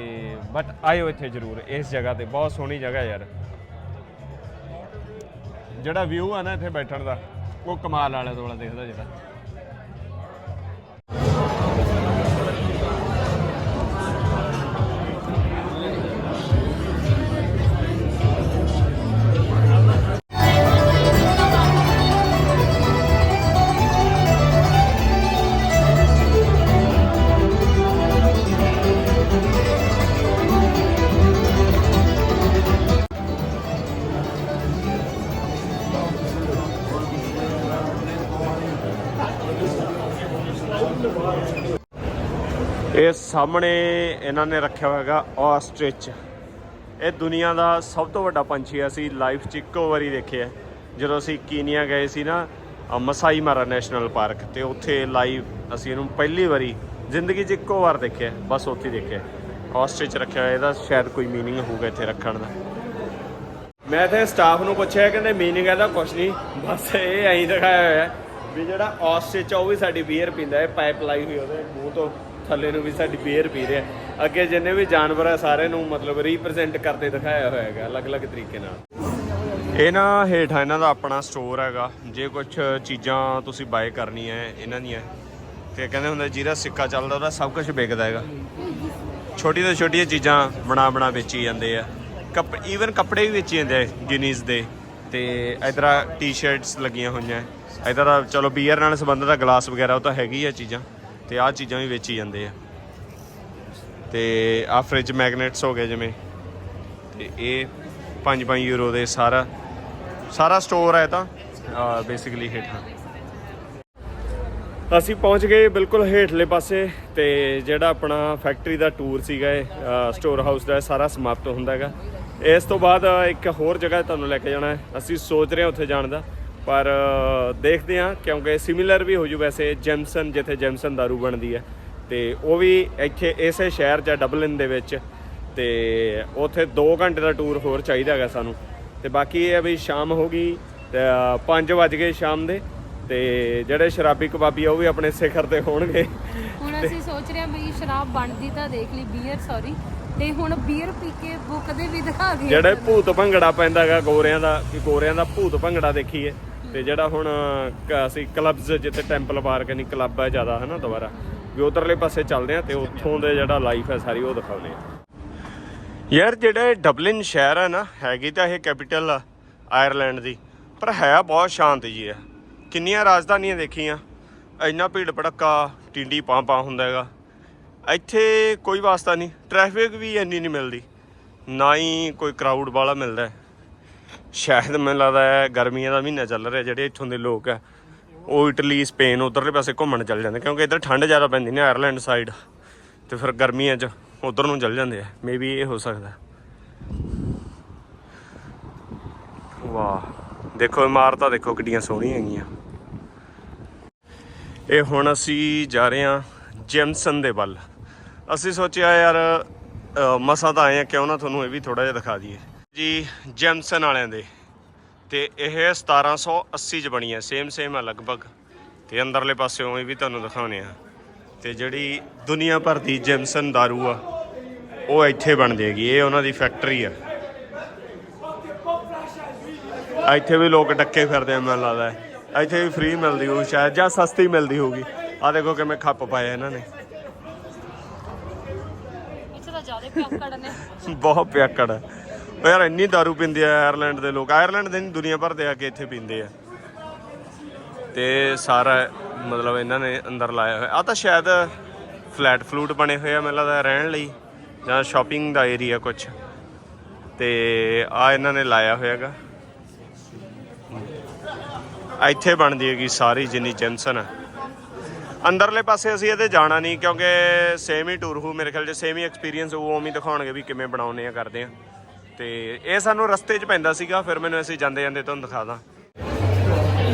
ਬਟ ਆਇਓ ਇੱਥੇ ਜ਼ਰੂਰ, ਇਸ ਜਗ੍ਹਾ ਤੇ। ਬਹੁਤ ਸੋਹਣੀ ਜਗ੍ਹਾ ਯਾਰ। ਜਿਹੜਾ ਵਿਊ ਆ ਨਾ ਇੱਥੇ ਬੈਠਣ ਦਾ ਉਹ ਕਮਾਲ ਵਾਲਾ ਦੁਆਲਾ ਦਿਖਦਾ ਜਿਹੜਾ। ਇਹ ਸਾਹਮਣੇ ਇਹਨਾਂ ਨੇ ਰੱਖਿਆ ਹੋਇਆ ਹੈਗਾ ਆਸਟ੍ਰਿਚ। ਇਹ ਦੁਨੀਆ ਦਾ ਸਭ ਤੋਂ ਵੱਡਾ ਪੰਛੀ ਹੈ ਅਸੀਂ ਲਾਈਫ 'ਚ ਇੱਕੋ ਵਾਰੀ ਦੇਖਿਆ ਜਦੋਂ ਅਸੀਂ ਕੀਨੀਆ ਗਏ ਸੀ ਨਾ ਮਸਾਈ ਮਾਰਾ ਨੈਸ਼ਨਲ ਪਾਰਕ ਤੇ ਉੱਥੇ ਲਾਈਵ ਅਸੀਂ ਇਹਨੂੰ ਪਹਿਲੀ ਵਾਰੀ ਜ਼ਿੰਦਗੀ 'ਚ ਇੱਕੋ ਵਾਰ ਦੇਖਿਆ ਬਸ ਉੱਥੇ ਹੀ ਦੇਖਿਆ ਆਸਟ੍ਰਿਚ ਰੱਖਿਆ ਹੋਇਆ, ਇਹਦਾ ਸ਼ਾਇਦ ਕੋਈ ਮੀਨਿੰਗ ਹੋਊਗਾ ਇੱਥੇ ਰੱਖਣ ਦਾ। ਮੈਂ ਤੇ ਸਟਾਫ ਨੂੰ ਪੁੱਛਿਆ, ਕਹਿੰਦੇ ਮੀਨਿੰਗ ਇਹਦਾ ਕੁਝ ਨਹੀਂ। ਬਸ ਇਹ ਐਂ ਦਿਖਾਇਆ ਹੋਇਆ ਵੀ ਜਿਹੜਾ ਆਸਟ੍ਰਿਚ ਆ, ਉਹ ਵੀ ਸਾਡੀ ਬੀਅਰ ਪੀਂਦਾ ਹੈ ਪਾਈਪ ਲਾਈ ਹੋਈ ਉਹਦੇ ਮੂੰਹ ਤੋਂ। ਥੱਲੇ ਨੂੰ ਵੀ ਸਾਡੀ ਬੀਅਰ ਪੀ ਰਿਹਾ। ਅੱਗੇ ਜਿੰਨੇ ਵੀ ਜਾਨਵਰ ਆ ਸਾਰੇ ਨੂੰ ਮਤਲਬ ਰੀਪਰੈਜ਼ੈਂਟ ਕਰਦੇ ਦਿਖਾਇਆ ਹੋਇਆ ਹੈਗਾ ਅਲੱਗ-ਅਲੱਗ ਤਰੀਕੇ ਨਾਲ। ਇਹ ਨਾ ਹੇਠਾਂ ਇਹਨਾਂ ਦਾ ਆਪਣਾ ਸਟੋਰ ਹੈਗਾ। ਜੇ ਕੁਝ ਚੀਜ਼ਾਂ ਤੁਸੀਂ ਬਾਏ ਕਰਨੀਆਂ ਹੈ ਇਹਨਾਂ ਦੀਆਂ, ਤੇ ਕਹਿੰਦੇ ਹੁੰਦਾ ਜਿਹਦਾ ਸਿੱਕਾ ਚੱਲਦਾ ਉਹਦਾ ਸਭ ਕੁਝ ਵਿਕਦਾ ਹੈਗਾ। ਛੋਟੀ ਤੋਂ ਛੋਟੀਆਂ ਚੀਜ਼ਾਂ ਬਣਾ ਬਣਾ ਵੇਚੀ ਜਾਂਦੇ ਆ। ਕੱਪ ਈਵਨ ਕੱਪੜੇ ਵੀ ਵੇਚੀ ਜਾਂਦੇ ਆ ਗਿਨੀਜ਼ ਦੇ। ਤੇ ਇਧਰ ਟੀ-ਸ਼ਰਟਸ ਲੱਗੀਆਂ ਹੋਈਆਂ। ਇਧਰ ਚਲੋ ਬੀਅਰ ਨਾਲ ਸੰਬੰਧਿਤ ਆ ਗਲਾਸ ਵਗੈਰਾ ਉਹ ਤਾਂ ਹੈਗੀ ਆ ਚੀਜ਼ਾਂ। ਤੇ ਆਹ ਚੀਜ਼ਾਂ ਵੀ ਵੇਚੀ ਜਾਂਦੇ ਆ। ਤੇ ਆ ਫ੍ਰਿਜ ਮੈਗਨੇਟਸ ਹੋ ਗਏ ਜਿਵੇਂ। ਤੇ ਇਹ 5-5 ਯੂਰੋ ਦੇ ਸਾਰਾ ਸਾਰਾ ਸਟੋਰ ਹੈ ਤਾਂ। ਬੇਸਿਕਲੀ ਹੇਠਾਂ। ਅਸੀਂ ਪਹੁੰਚ ਗਏ ਬਿਲਕੁਲ ਹੇਠਲੇ ਪਾਸੇ ਤੇ ਜਿਹੜਾ ਆਪਣਾ ਫੈਕਟਰੀ ਦਾ ਟੂਰ ਸੀਗਾ ਇਹ ਸਟੋਰ ਹਾਊਸ ਦਾ ਸਾਰਾ ਸਮਾਪਤ ਹੁੰਦਾ ਹੈਗਾ। ਇਸ ਤੋਂ ਬਾਅਦ ਇੱਕ ਹੋਰ ਜਗ੍ਹਾ ਤੁਹਾਨੂੰ ਲੈ ਕੇ ਜਾਣਾ ਹੈ। ਅਸੀਂ ਸੋਚ ਰਹੇ ਹਾਂ ਉੱਥੇ ਜਾਣ ਦਾ। ਪਰ ਦੇਖਦੇ ਹਾਂ ਕਿਉਂਕਿ ਸਿਮਿਲਰ ਵੀ ਹੋ ਜੂ ਵੈਸੇ ਜੈਮਸਨ ਜਿੱਥੇ ਜੈਮਸਨ ਦਾਰੂ ਬਣਦੀ ਹੈ। ਤੇ ਉਹ ਵੀ ਇੱਥੇ ਇਸੇ ਸ਼ਹਿਰ 'ਚ ਹੈ, ਡਬਲਿਨ ਦੇ ਵਿੱਚ। ਤੇ ਉੱਥੇ 2 ਘੰਟੇ ਦਾ ਟੂਰ ਹੋਰ ਚਾਹੀਦਾ ਹੈਗਾ ਸਾਨੂੰ। ਤੇ ਬਾਕੀ ਇਹ ਹੈ ਵੀ ਸ਼ਾਮ ਹੋ ਗਈ ਤੇ 5 ਵਜ ਗਏ ਸ਼ਾਮ ਦੇ। ਤੇ ਜਿਹੜੇ ਸ਼ਰਾਬੀ ਕਬਾਬੀ ਆ ਉਹ ਵੀ ਆਪਣੇ ਸਿਖਰ ਤੇ ਹੋਣਗੇ। ਹੁਣ ਅਸੀਂ ਸੋਚ ਰਹੇ ਹਾਂ ਵੀ ਸ਼ਰਾਬ ਬਣਦੀ ਤਾਂ ਦੇਖ ਲਈ ਬੀਅਰ ਸੌਰੀ ਤੇ ਹੁਣ ਬੀਅਰ ਪੀ ਕੇ ਬੁੱਕ ਦੇ ਵੀ ਦਿਖਾ ਗਏ ਜਿਹੜੇ ਭੂਤ ਭੰਗੜਾ ਪੈਂਦਾਗਾ ਗੋਰਿਆਂ ਦਾ ਕਿ ਗੋਰਿਆਂ ਦਾ ਭੂਤ ਭੰਗੜਾ ਦੇਖੀਏ। ਤੇ ਜਿਹੜਾ ਹੁਣ ਕ- ਅਸੀਂ ਕਲੱਬਸ ਜਿੱਥੇ ਟੈਂਪਲ ਪਾਰਕ ਨਹੀਂ ਕਲੱਬ ਹੈ ਜ਼ਿਆਦਾ, ਹਨਾ, ਦੁਬਾਰਾ। ਵੀ ਉਧਰਲੇ ਪਾਸੇ ਚੱਲਦੇ ਆ ਤੇ ਉੱਥੋਂ ਦੇ ਜਿਹੜਾ ਲਾਈਫ ਹੈ ਸਾਰੀ ਉਹ ਦਿਖਾਉਂਦੇ ਆ ਯਾਰ, ਜਿਹੜੇ ਡਬਲਿਨ ਸ਼ਹਿਰ ਹੈ ਨਾ, ਹੈਗੀ ਤਾਂ ਇਹ ਕੈਪੀਟਲ ਆ ਆਇਰਲੈਂਡ ਦੀ। ਪਰ ਹੈ ਬਹੁਤ ਸ਼ਾਂਤ ਜੀ ਹੈ ਕਿੰਨੀਆਂ ਰਾਜਧਾਨੀਆਂ ਦੇਖੀਆਂ। ਇੰਨਾ ਭੀੜ ਭੜੱਕਾ, ਟਿੰਡੀ ਪਾਂ ਪਾਂ ਹੁੰਦਾ ਹੈਗਾ। ਇੱਥੇ ਕੋਈ ਵਾਸਤਾ ਨਹੀਂ ਟ੍ਰੈਫਿਕ ਵੀ ਇੰਨੀ ਨਹੀਂ ਮਿਲਦੀ। ਨਾ ਹੀ ਕੋਈ ਕਰਾਊਡ ਵਾਲਾ ਮਿਲਦਾ। ਹੈ। ਸ਼ਾਇਦ ਮੈਨੂੰ ਲੱਗਦਾ ਹੈ ਗਰਮੀਆਂ ਦਾ ਮਹੀਨਾ ਚੱਲ ਰਿਹਾ ਜਿਹੜੇ ਇੱਥੋਂ ਦੇ ਲੋਕ ਹੈ। ਉਹ ਇਟਲੀ ਸਪੇਨ ਉਧਰਲੇ ਪਾਸੇ ਘੁੰਮਣ ਚੱਲ ਜਾਂਦੇ ਕਿਉਂਕਿ ਇੱਧਰ ਠੰਡ ਜ਼ਿਆਦਾ ਪੈਂਦੀ ਨੇ ਆਇਰਲੈਂਡ ਸਾਈਡ ਤੇ ਫਿਰ ਗਰਮੀਆਂ 'ਚ ਉਧਰ ਨੂੰ ਚੱਲ ਜਾਂਦੇ ਆ। ਮੇਬੀ ਇਹ ਹੋ ਸਕਦਾ। ਵਾਹ। ਦੇਖੋ ਇਮਾਰਤਾਂ ਦੇਖੋ ਕਿੱਡੀਆਂ ਸੋਹਣੀਆਂ ਹੈਗੀਆਂ। ਇਹ ਹੁਣ ਅਸੀਂ ਜਾ ਰਹੇ ਹਾਂ ਜੈਮਸਨ ਦੇ ਵੱਲ। ਅਸੀਂ ਸੋਚਿਆ ਯਾਰ ਅ, ਮਸਾਂ ਤਾਂ ਆਏ ਆ ਕਿਉਂ ਨਾ ਤੁਹਾਨੂੰ ਇਹ ਵੀ ਥੋੜਾ ਜਿਹਾ ਦਿਖਾ ਦਈਏ। ਜੀ ਜੈਮਸਨ ਵਾਲਿਆਂ ਦੇ। ਤੇ ਇਹ 1780 ਚ ਬਣੀ ਹੈ ਸੇਮ ਸੇਮ ਆ ਲਗਭਗ। ਤੇ ਅੰਦਰਲੇ ਪਾਸਿਓਂ ਇਹ ਵੀ ਤੁਹਾਨੂੰ ਦਿਖਾਉਨੇ ਆ। ਤੇ ਜਿਹੜੀ ਦੁਨੀਆ ਭਰ ਦੀ ਜੈਮਸਨ दारू ਆ ਉਹ ਇੱਥੇ ਬਣਦੀ ਹੈਗੀ। ਇਹ ਉਹਨਾਂ ਦੀ ਫੈਕਟਰੀ ਆ। ਇੱਥੇ ਵੀ ਲੋਕ ਡੱਕੇ ਫਿਰਦੇ ਆ ਮੈਨੂੰ ਲੱਗਦਾ। ਹੈ। ਇੱਥੇ ਵੀ ਫ੍ਰੀ ਮਿਲਦੀ ਹੋਊ ਸ਼ਾਇਦ ਜਾਂ ਸਸਤੀ ਮਿਲਦੀ ਹੋਊਗੀ। ਆ ਦੇਖੋ ਕਿਵੇਂ ਖੱਪ ਪਾਏ ਇਹਨਾਂ ਨੇ। ਇੱਥੇ ਤਾਂ ਜ਼ਿਆਦਾ ਪਿਆਕੜ ਨੇ। ਬਹੁਤ ਪਿਆਕੜ ਹੈ ਉਹ ਯਾਰ, ਇੰਨੀ दारू ਪੀਂਦੇ ਆ ਆਇਰਲੈਂਡ ਦੇ ਲੋਕ। ਆਇਰਲੈਂਡ ਦੇ ਨਹੀਂ ਦੁਨੀਆ ਭਰ ਦੇ ਆ ਕੇ ਇੱਥੇ ਪੀਂਦੇ ਆ। ਤੇ ਸਾਰਾ, ਮਤਲਬ ਇਹਨਾਂ ਨੇ ਅੰਦਰ ਲਾਇਆ ਹੋਇਆ। ਆ ਤਾਂ ਸ਼ਾਇਦ ਫਲੈਟ ਫਲੂਟ ਬਣੇ ਹੋਏ ਆ ਮੈਨੂੰ ਲੱਗਦਾ ਰਹਿਣ ਲਈ, ਜਾਂ ਸ਼ਾਪਿੰਗ ਦਾ ਏਰੀਆ ਕੁਝ ਤੇ ਆ ਇਹਨਾਂ ਨੇ ਲਾਇਆ ਹੋਇਆਗਾ ਇੱਥੇ ਬਣਦੀ ਹੈਗੀ ਸਾਰੀ ਜਿੰਨੀ ਜੈਮਸਨ ਅੰਦਰਲੇ ਪਾਸੇ ਅਸੀਂ ਇਹਦੇ ਜਾਣਾ ਨਹੀਂ, ਕਿਉਂਕਿ ਸੇਮ ਹੀ ਟੂਰ ਹੋ ਮੇਰੇ ਖਿਆਲ 'ਚ ਸੇਮ ਹੀ ਐਕਸਪੀਰੀਅੰਸ ਉਹ ਉਵੇਂ ਦਿਖਾਉਣਗੇ ਵੀ ਕਿਵੇਂ ਬਣਾਉਂਦੇ ਆ, ਕਰਦੇ ਆ। ਤੇ ਇਹ ਸਾਨੂੰ ਰਸਤੇ 'ਚ ਪੈਂਦਾ ਸੀਗਾ, ਫਿਰ ਮੈਨੂੰ ਅਸੀਂ ਜਾਂਦੇ ਜਾਂਦੇ ਤੁਹਾਨੂੰ ਦਿਖਾ ਦਾਂ।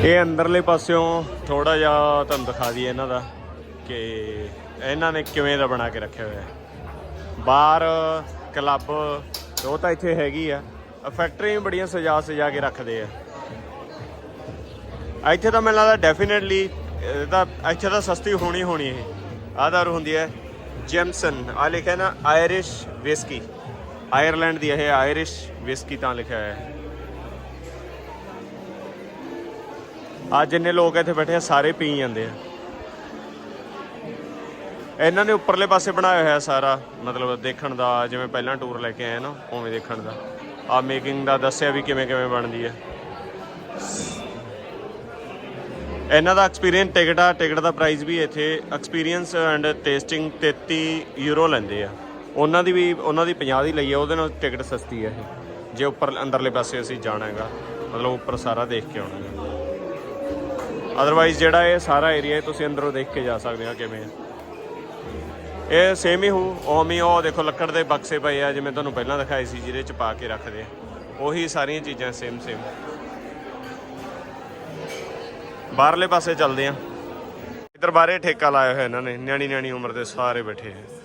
ਇਹ ਅੰਦਰਲੇ ਪਾਸਿਓਂ ਥੋੜਾ ਜਿਹਾ ਤੁਹਾਨੂੰ ਦਿਖਾ ਦਈਏ ਇਹਨਾਂ ਦਾ ਕਿ ਇਹਨਾਂ ਨੇ ਕਿਵੇਂ ਦਾ ਬਣਾ ਕੇ ਰੱਖਿਆ ਹੋਇਆ ਹੈ। ਬਾਰ ਕਲੱਬ, ਉਹ ਤਾਂ ਇੱਥੇ ਹੈਗੀ ਆ ਫੈਕਟਰੀਆਂ ਵੀ ਬੜੀਆਂ ਸਜਾ ਸਜਾ ਕੇ ਰੱਖਦੇ ਆ। ਇੱਥੇ ਤਾਂ ਮੈਨੂੰ ਲੱਗਦਾ ਡੈਫੀਨਿਟਲੀ ਇਹਦਾ ਇੱਥੇ ਤਾਂ ਸਸਤੀ ਹੋਣੀ ਹੋਣੀ ਇਹ। ਆਧਾਰ ਹੁੰਦੀ ਹੈ ਜੈਮਸਨ ਆ ਲਿਖਿਆ ਨਾ ਆਇਰਿਸ਼ ਵਿਸਕੀ ਆਇਰਲੈਂਡ ਦੀ ਇਹ ਆਇਰਿਸ਼ ਵਿਸਕੀ ਤਾਂ ਲਿਖਿਆ ਹੈ। ਆ ਜਿੰਨੇ ਲੋਕ ਇੱਥੇ ਬੈਠੇ ਆ, ਸਾਰੇ ਪੀ ਜਾਂਦੇ ਆ। ਇਹਨਾਂ ਨੇ ਉੱਪਰਲੇ ਪਾਸੇ ਬਣਾਇਆ ਹੋਇਆ ਸਾਰਾ, ਮਤਲਬ ਦੇਖਣ ਦਾ, ਜਿਵੇਂ ਪਹਿਲਾਂ ਟੂਰ ਲੈ ਕੇ ਆਏ ਨਾ, ਉਵੇਂ ਦੇਖਣ ਦਾ। ਆ ਮੇਕਿੰਗ ਦਾ ਦੱਸਿਆ ਵੀ ਕਿਵੇਂ ਕਿਵੇਂ ਬਣਦੀ ਹੈ। ਇਹਨਾਂ ਦਾ ਐਕਸਪੀਰੀਅੰਸ ਟਿਕਟ ਆ, ਟਿਕਟ ਦਾ ਪ੍ਰਾਈਸ ਵੀ ਇੱਥੇ ਐਕਸਪੀਰੀਅੰਸ ਐਂਡ ਟੇਸਟਿੰਗ 33 ਯੂਰੋ ਲੈਂਦੇ ਆ। ਉਹਨਾਂ ਦੀ ਵੀ, ਉਹਨਾਂ ਦੀ 50 ਦੀ ਲਈ ਹੈ ਉਹਦੇ ਨਾਲ ਟਿਕਟ ਸਸਤੀ ਹੈ ਇਹ। ਜੇ ਉੱਪਰ, ਅੰਦਰਲੇ ਪਾਸੇ ਅਸੀਂ ਜਾਣਾ ਹੈਗਾ, ਮਤਲਬ ਉੱਪਰ ਸਾਰਾ ਦੇਖ ਕੇ ਆਉਣਾ ਹੈ ਅਦਰਵਾਈਜ਼ ਜਿਹੜਾ ਇਹ ਸਾਰਾ ਏਰੀਆ ਤੁਸੀਂ ਅੰਦਰੋਂ ਦੇਖ ਕੇ ਜਾ ਸਕਦੇ ਹੋ ਕਿਵੇਂ ਇਹ ਸੇਮ ਹੀ ਹੋ ਓਮੀ ਉਹ ਦੇਖੋ ਲੱਕੜ ਦੇ ਬਕਸੇ ਪਏ ਆ, ਜਿਵੇਂ ਤੁਹਾਨੂੰ ਪਹਿਲਾਂ ਦਿਖਾਏ ਸੀ, ਜਿਹਦੇ ਚ ਪਾ ਕੇ ਰੱਖਦੇ ਆ। ਉਹੀ ਸਾਰੀਆਂ ਚੀਜ਼ਾਂ ਸੇਮ ਸੇਮ ਬਾਹਰਲੇ ਪਾਸੇ ਚੱਲਦੇ ਆ। ਇਧਰ ਬਾਹਰੇ ਠੇਕਾ ਲਾਇਆ ਹੋਇਆ ਇਹਨਾਂ ਨੇ ਨਿਆਣੀ ਨਿਆਣੀ ਉਮਰ ਦੇ ਸਾਰੇ ਬੈਠੇ ਆ।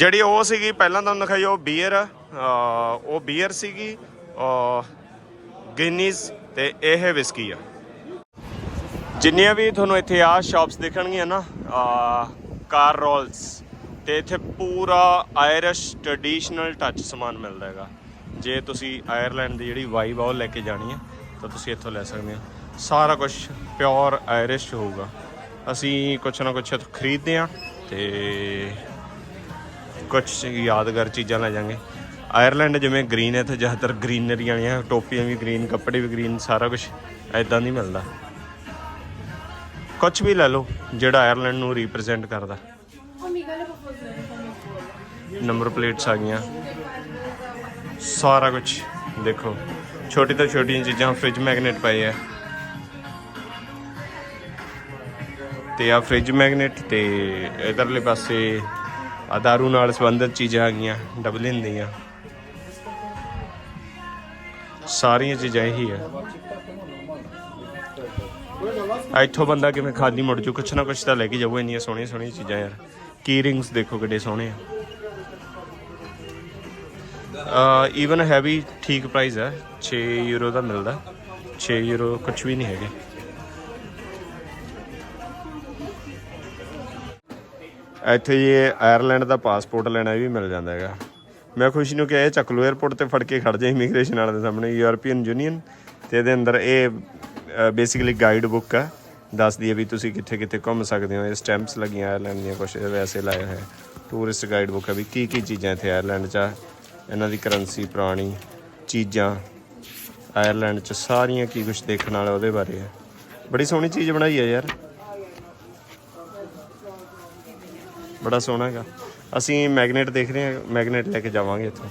ਜਿਹੜੀ ਉਹ ਸੀਗੀ, ਪਹਿਲਾਂ ਤੁਹਾਨੂੰ ਦਿਖਾਈ ਉਹ ਬੀਅਰ ਉਹ ਬੀਅਰ ਸੀਗੀ ਗਿਨੀਜ਼ ਤੇ ਇਹ ਵਿਸਕੀ ਆ। ਜਿੰਨੀਆਂ ਵੀ ਤੁਹਾਨੂੰ ਇੱਥੇ ਆ ਸ਼ਾਪਸ ਦੇਖਣਗੀਆਂ ਨਾ ਕਾਰ ਰੋਲਸ ਤੇ ਇੱਥੇ ਪੂਰਾ ਆਇਰਿਸ਼ ਟ੍ਰੈਡੀਸ਼ਨਲ ਟੱਚ ਸਮਾਨ ਮਿਲਦਾ ਹੈਗਾ। ਜੇ ਤੁਸੀਂ ਆਇਰਲੈਂਡ ਦੀ ਜਿਹੜੀ ਵਾਈਬ ਆ, ਉਹ ਲੈ ਕੇ ਜਾਣੀ ਹੈ ਤਾਂ ਤੁਸੀਂ ਇੱਥੋਂ ਲੈ ਸਕਦੇ ਹੋ। ਸਾਰਾ ਕੁਝ ਪਿਓਰ ਆਇਰਿਸ਼ ਹੋਊਗਾ। ਅਸੀਂ ਕੁਛ ਨਾ ਕੁਛ ਇੱਥੋਂ ਖਰੀਦਦੇ ਆ ਤੇ ਕੁਝ ਯਾਦਗਾਰ ਚੀਜ਼ਾਂ ਲੈ ਜਾਾਂਗੇ। ਆਇਰਲੈਂਡ ਜਿਵੇਂ ਗ੍ਰੀਨ ਹੈ ਤੇ ਜ਼ਿਆਦਾਤਰ ਗ੍ਰੀਨਰੀ ਵਾਲੀਆਂ ਟੋਪੀਆਂ ਵੀ ਗ੍ਰੀਨ ਕੱਪੜੇ ਵੀ ਗ੍ਰੀਨ ਸਾਰਾ ਕੁਝ ਐਦਾਂ ਨਹੀਂ ਮਿਲਦਾ। ਕੁਝ ਵੀ ਲੈ ਲਓ, ਜਿਹੜਾ ਆਇਰਲੈਂਡ ਨੂੰ ਰਿਪਰੈਜ਼ੈਂਟ ਕਰਦਾ। ਨੰਬਰ ਪਲੇਟਸ ਆ ਗਈਆਂ। ਸਾਰਾ ਕੁਝ ਦੇਖੋ। ਛੋਟੀ ਤੋਂ ਛੋਟੀਆਂ ਚੀਜ਼ਾਂ ਫ੍ਰਿਜ ਮੈਗਨੇਟ ਪਏ ਆ ਤੇ ਆ ਫ੍ਰਿਜ ਮੈਗਨੇਟ ਤੇ ਇਧਰਲੇ ਪਾਸੇ ਆ ਦਾਰੂ ਨਾਲ ਸੰਬੰਧਿਤ ਚੀਜ਼ਾਂ ਆ ਗਈਆਂ ਡਬਲਿਨ ਦੀਆਂ ਸਾਰੀਆਂ ਚੀਜ਼ਾਂ ਇਹੀ ਆ। ਇੱਥੋਂ ਬੰਦਾ ਕਿਵੇਂ ਖਾਲੀ ਮੁੜ ਜੂ, ਕੁਛ ਨਾ ਕੁਛ ਤਾਂ ਲੈ ਕੇ ਜਾਊ, ਇੰਨੀਆਂ ਸੋਹਣੀਆਂ ਸੋਹਣੀਆਂ ਚੀਜ਼ਾਂ ਯਾਰ। ਕੀ ਰਿੰਗਸ ਦੇਖੋ ਕਿੱਡੇ ਸੋਹਣੇ ਆ। ਈਵਨ ਹੈਵੀ ਠੀਕ ਪ੍ਰਾਈਸ ਹੈ 6 ਯੂਰੋ ਦਾ ਮਿਲਦਾ 6 ਯੂਰੋ ਕੁਛ ਵੀ ਨਹੀਂ ਹੈਗੇ। ਇੱਥੇ ਜੇ ਆਇਰਲੈਂਡ ਦਾ ਪਾਸਪੋਰਟ ਲੈਣਾ ਇਹ ਵੀ ਮਿਲ ਜਾਂਦਾ ਹੈਗਾ। ਮੈਂ ਖੁਸ਼ੀ ਨੂੰ ਕਿਹਾ, ਇਹ ਚੱਕ ਲਓ 에어ਪੋਰਟ ਤੇ ਫੜ ਕੇ ਖੜ ਜਾ ਇਮੀਗ੍ਰੇਸ਼ਨ ਵਾਲੇ ਦੇ ਸਾਹਮਣੇ ਯੂਰਪੀਅਨ ਯੂਨੀਅਨ ਤੇ ਇਹਦੇ ਅੰਦਰ ਇਹ ਬੇਸਿਕਲੀ ਗਾਈਡ ਬੁੱਕ ਆ। ਦੱਸਦੀ ਹੈ ਵੀ ਤੁਸੀਂ ਕਿੱਥੇ ਕਿੱਥੇ ਘੁੰਮ ਸਕਦੇ ਹੋ। ਇਹ ਸਟੈਂਪਸ ਲੱਗੀਆਂ ਆਇਰਲੈਂਡ ਦੀਆਂ ਕੁਝ ਵੈਸੇ ਲਾਏ ਹੋਏ ਟੂਰਿਸਟ ਗਾਈਡ ਬੁੱਕ ਹੈ ਵੀ ਕੀ ਕੀ ਚੀਜ਼ਾਂ ਇੱਥੇ ਆਇਰਲੈਂਡ 'ਚ ਆ। ਇਹਨਾਂ ਦੀ ਕਰੰਸੀ ਪੁਰਾਣੀ ਚੀਜ਼ਾਂ। ਆਇਰਲੈਂਡ 'ਚ ਸਾਰੀਆਂ ਕੀ ਕੁਝ ਦੇਖਣ ਵਾਲਾ ਉਹਦੇ ਬਾਰੇ ਆ। ਬੜੀ ਸੋਹਣੀ ਚੀਜ਼ ਬਣਾਈ ਹੈ ਯਾਰ। ਬੜਾ ਸੋਹਣਾ ਹੈਗਾ। ਅਸੀਂ ਮੈਗਨੇਟ ਦੇਖ ਰਹੇ ਹਾਂ ਮੈਗਨੇਟ ਲੈ ਕੇ ਜਾਵਾਂਗੇ ਇੱਥੋਂ।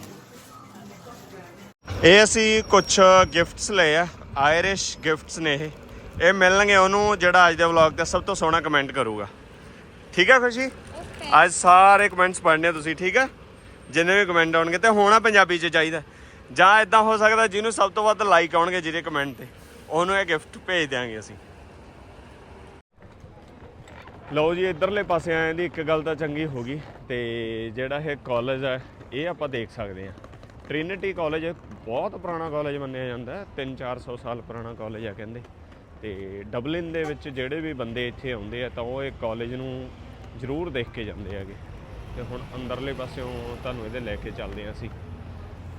ਇਹ ਅਸੀਂ ਕੁਝ ਗਿਫਟਸ ਲਏ ਆ ਆਇਰਿਸ਼ ਗਿਫਟਸ ਨੇ ਇਹ। ਇਹ ਮਿਲਣਗੇ ਉਹਨੂੰ ਜਿਹੜਾ ਅੱਜ ਦੇ ਵਲੌਗ ਦਾ ਸਭ ਤੋਂ ਸੋਹਣਾ ਕਮੈਂਟ ਕਰੂਗਾ। ਠੀਕ ਹੈ ਖੁਸ਼ੀ? ਅੱਜ ਸਾਰੇ ਕਮੈਂਟਸ ਪੜ੍ਹਨੇ ਤੁਸੀਂ ਠੀਕ ਹੈ ਜਿੰਨੇ ਵੀ ਕਮੈਂਟ ਆਉਣਗੇ ਤੇ ਹੋਣਾ ਪੰਜਾਬੀ ਚ ਚਾਹੀਦਾ। ਜਾਂ ਇਦਾਂ ਹੋ ਸਕਦਾ ਜਿਹਨੂੰ ਸਭ ਤੋਂ ਵੱਧ ਲਾਈਕ ਆਉਣਗੇ ਜਿਹਦੇ ਕਮੈਂਟ ਤੇ। ਉਹਨੂੰ ਇਹ ਗਿਫਟ ਭੇਜ ਦਿਆਂਗੇ ਅਸੀਂ। ਲਓ ਜੀ, ਇਧਰਲੇ ਪਾਸੇ ਆਏ ਦੀ ਇੱਕ ਗੱਲ ਤਾਂ ਚੰਗੀ ਹੋ ਗਈ ਤੇ ਜਿਹੜਾ ਇਹ ਕਾਲਜ ਹੈ ਇਹ ਆਪਾਂ ਦੇਖ ਸਕਦੇ ਹਾਂ ਟ੍ਰਿਨਿਟੀ ਕਾਲਜ ਬਹੁਤ ਪੁਰਾਣਾ ਕਾਲਜ ਮੰਨਿਆ ਜਾਂਦਾ ਹੈ 3-400 ਸਾਲ ਪੁਰਾਣਾ ਕਾਲਜ ਆ ਕਹਿੰਦੇ। ਤੇ ਡਬਲਿਨ ਦੇ ਵਿੱਚ ਜਿਹੜੇ ਵੀ ਬੰਦੇ ਇੱਥੇ ਆਉਂਦੇ ਆ, ਤਾਂ ਉਹ ਇਹ ਕਾਲਜ ਨੂੰ ਜ਼ਰੂਰ ਦੇਖ ਕੇ ਜਾਂਦੇ ਹੈਗੇ। ਤੇ ਹੁਣ ਅੰਦਰਲੇ ਪਾਸਿਓਂ ਤੁਹਾਨੂੰ ਇਹਦੇ ਲੈ ਕੇ ਚੱਲਦੇ ਹਾਂ ਅਸੀਂ।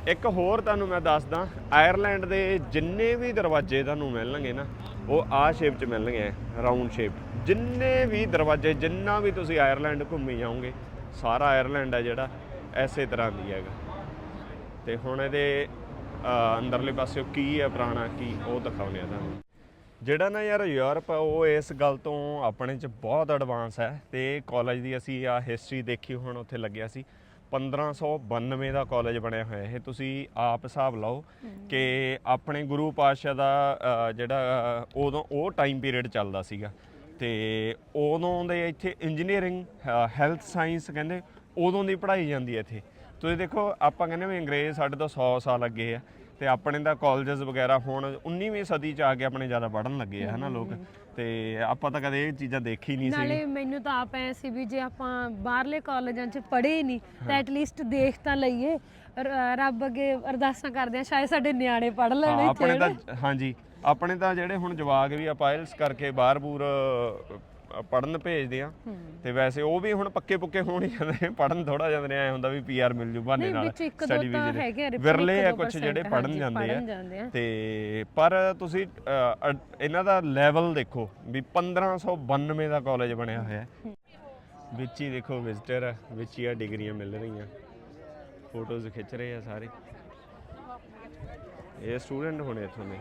ਇੱਕ ਹੋਰ ਤੁਹਾਨੂੰ ਮੈਂ ਦੱਸਦਾ ਆਇਰਲੈਂਡ ਦੇ ਜਿੰਨੇ ਵੀ ਦਰਵਾਜ਼ੇ ਤੁਹਾਨੂੰ ਮਿਲਣਗੇ ਨਾ ਉਹ ਆ ਸ਼ੇਪ 'ਚ ਮਿਲਣਗੇ ਰਾਉਂਡ ਸ਼ੇਪ ਜਿੰਨੇ ਵੀ ਦਰਵਾਜ਼ੇ, ਜਿੰਨਾ ਵੀ ਤੁਸੀਂ ਆਇਰਲੈਂਡ ਘੁੰਮੀ ਜਾਓਗੇ, ਸਾਰਾ ਆਇਰਲੈਂਡ ਹੈ ਜਿਹੜਾ ਐਸੇ ਤਰ੍ਹਾਂ ਦੀ ਹੈਗਾ। ਤੇ ਹੁਣ ਇਹਦੇ ਅੰਦਰਲੇ ਪਾਸੇ ਕੀ ਹੈ ਪੁਰਾਣਾ, ਕੀ ਉਹ ਦਿਖਾਉਂਦੇ ਆ ਤੁਹਾਨੂੰ। ਜਿਹੜਾ ਨਾ ਯਾਰ ਯੂਰਪ ਆ, ਉਹ ਇਸ ਗੱਲ ਤੋਂ ਆਪਣੇ ਚ ਬਹੁਤ ਐਡਵਾਂਸ ਹੈ। ਤੇ ਕਾਲਜ ਦੀ ਅਸੀਂ ਆ ਹਿਸਟਰੀ ਦੇਖੀ, ਹੁਣ ਉੱਥੇ ਲੱਗਿਆ ਸੀ। 1592 ਦਾ ਕਾਲਜ ਬਣਿਆ ਹੋਇਆ ਇਹ। ਤੁਸੀਂ ਆਪ ਹਿਸਾਬ ਲਾਓ ਕਿ ਆਪਣੇ ਗੁਰੂ ਪਾਤਸ਼ਾਹ ਦਾ ਜਿਹੜਾ ਉਦੋਂ ਉਹ ਟਾਈਮ ਪੀਰੀਅਡ ਚੱਲਦਾ ਸੀਗਾ। ਤੇ ਉਦੋਂ ਦੇ ਇੱਥੇ ਇੰਜੀਨੀਅਰਿੰਗ ਹੈਲਥ ਸਾਇੰਸ ਕਹਿੰਦੇ ਉਦੋਂ ਦੀ ਪੜ੍ਹਾਈ ਜਾਂਦੀ ਹੈ ਇੱਥੇ। ਤੁਸੀਂ ਦੇਖੋ ਆਪਾਂ ਕਹਿੰਦੇ ਵੀ ਅੰਗਰੇਜ਼ ਸਾਡੇ ਤੋਂ 100 ਸਾਲ ਅੱਗੇ ਆ। ਤੇ ਆਪਣੇ ਦਾ ਕਾਲਜਸ ਵਗੈਰਾ ਹੁਣ 19ਵੀਂ ਸਦੀ ਚ ਆ ਕੇ ਆਪਣੇ ਜ਼ਿਆਦਾ ਪੜ੍ਹਨ ਲੱਗੇ ਆ ਹਨਾ ਲੋਕ। ਤੇ ਆਪਾਂ ਤਾਂ ਕਦੇ ਇਹ ਚੀਜ਼ਾਂ ਦੇਖੀ ਨਹੀਂ ਸੀ ਨਾਲੇ ਮੈਨੂੰ ਤਾਂ ਆਪ ਐ ਸੀ ਵੀ ਜੇ ਆਪਾਂ ਬਾਹਰਲੇ ਕਾਲਜਾਂ 'ਚ ਪੜ੍ਹੇ ਨਹੀਂ ਤਾਂ ਐਟਲੀਸਟ ਦੇਖ ਤਾਂ ਲਈਏ। ਰ- ਰੱਬ ਅੱਗੇ ਅਰਦਾਸਾਂ ਕਰਦੇ ਆ ਸ਼ਾਇਦ ਸਾਡੇ ਨਿਆਣੇ ਪੜ੍ਹ ਲੈਣ ਹਾਂ, ਇੱਥੇ ਆਪਣੇ ਤਾਂ ਹਾਂਜੀ ਆਪਣੇ ਤਾਂ ਜਿਹੜੇ ਹੁਣ ਜਵਾਕ ਵੀ ਆਪਾਂ ਆਇਲਸ ਕਰਕੇ ਬਾਹਰ ਬੂਰ ਪੜਨ ਭੇਜਦੇ ਆ। ਤੇ ਵੈਸੇ ਉਹ ਵੀ ਹੁਣ ਪੱਕੇ ਪੁੱਕੇ ਹੋਣ ਹੀ ਜਾਂਦੇ ਪੜਨ ਥੋੜਾ ਜਾਂਦੇ ਨੇ ਐ ਹੁੰਦਾ ਵੀ ਪੀਆਰ ਮਿਲ ਜੂ ਬਹਾਨੇ ਨਾਲ ਆ, ਰਿਪਨ ਵਿਰਲੇ ਆ ਕੁਝ ਜਿਹੜੇ ਪੜਨ ਜਾਂਦੇ ਆ। ਤੇ ਪਰ ਤੁਸੀਂ ਇਹਨਾਂ ਦਾ ਲੈਵਲ ਦੇਖੋ ਵੀ 1592 ਦਾ ਕਾਲਜ ਬਣਿਆ ਹੋਇਆ। ਹੈ। ਵਿੱਚ ਹੀ ਦੇਖੋ ਵਿਜ਼ਟਰ ਵਿੱਚ ਹੀ ਆ ਡਿਗਰੀਆਂ ਮਿਲ ਰਹੀਆਂ। ਫੋਟੋਜ਼ ਖਿੱਚ ਰਹੇ ਆ ਸਾਰੇ। ਇਹ ਸਟੂਡੈਂਟ ਹੋਣੇ ਇੱਥੋਂ ਦੇ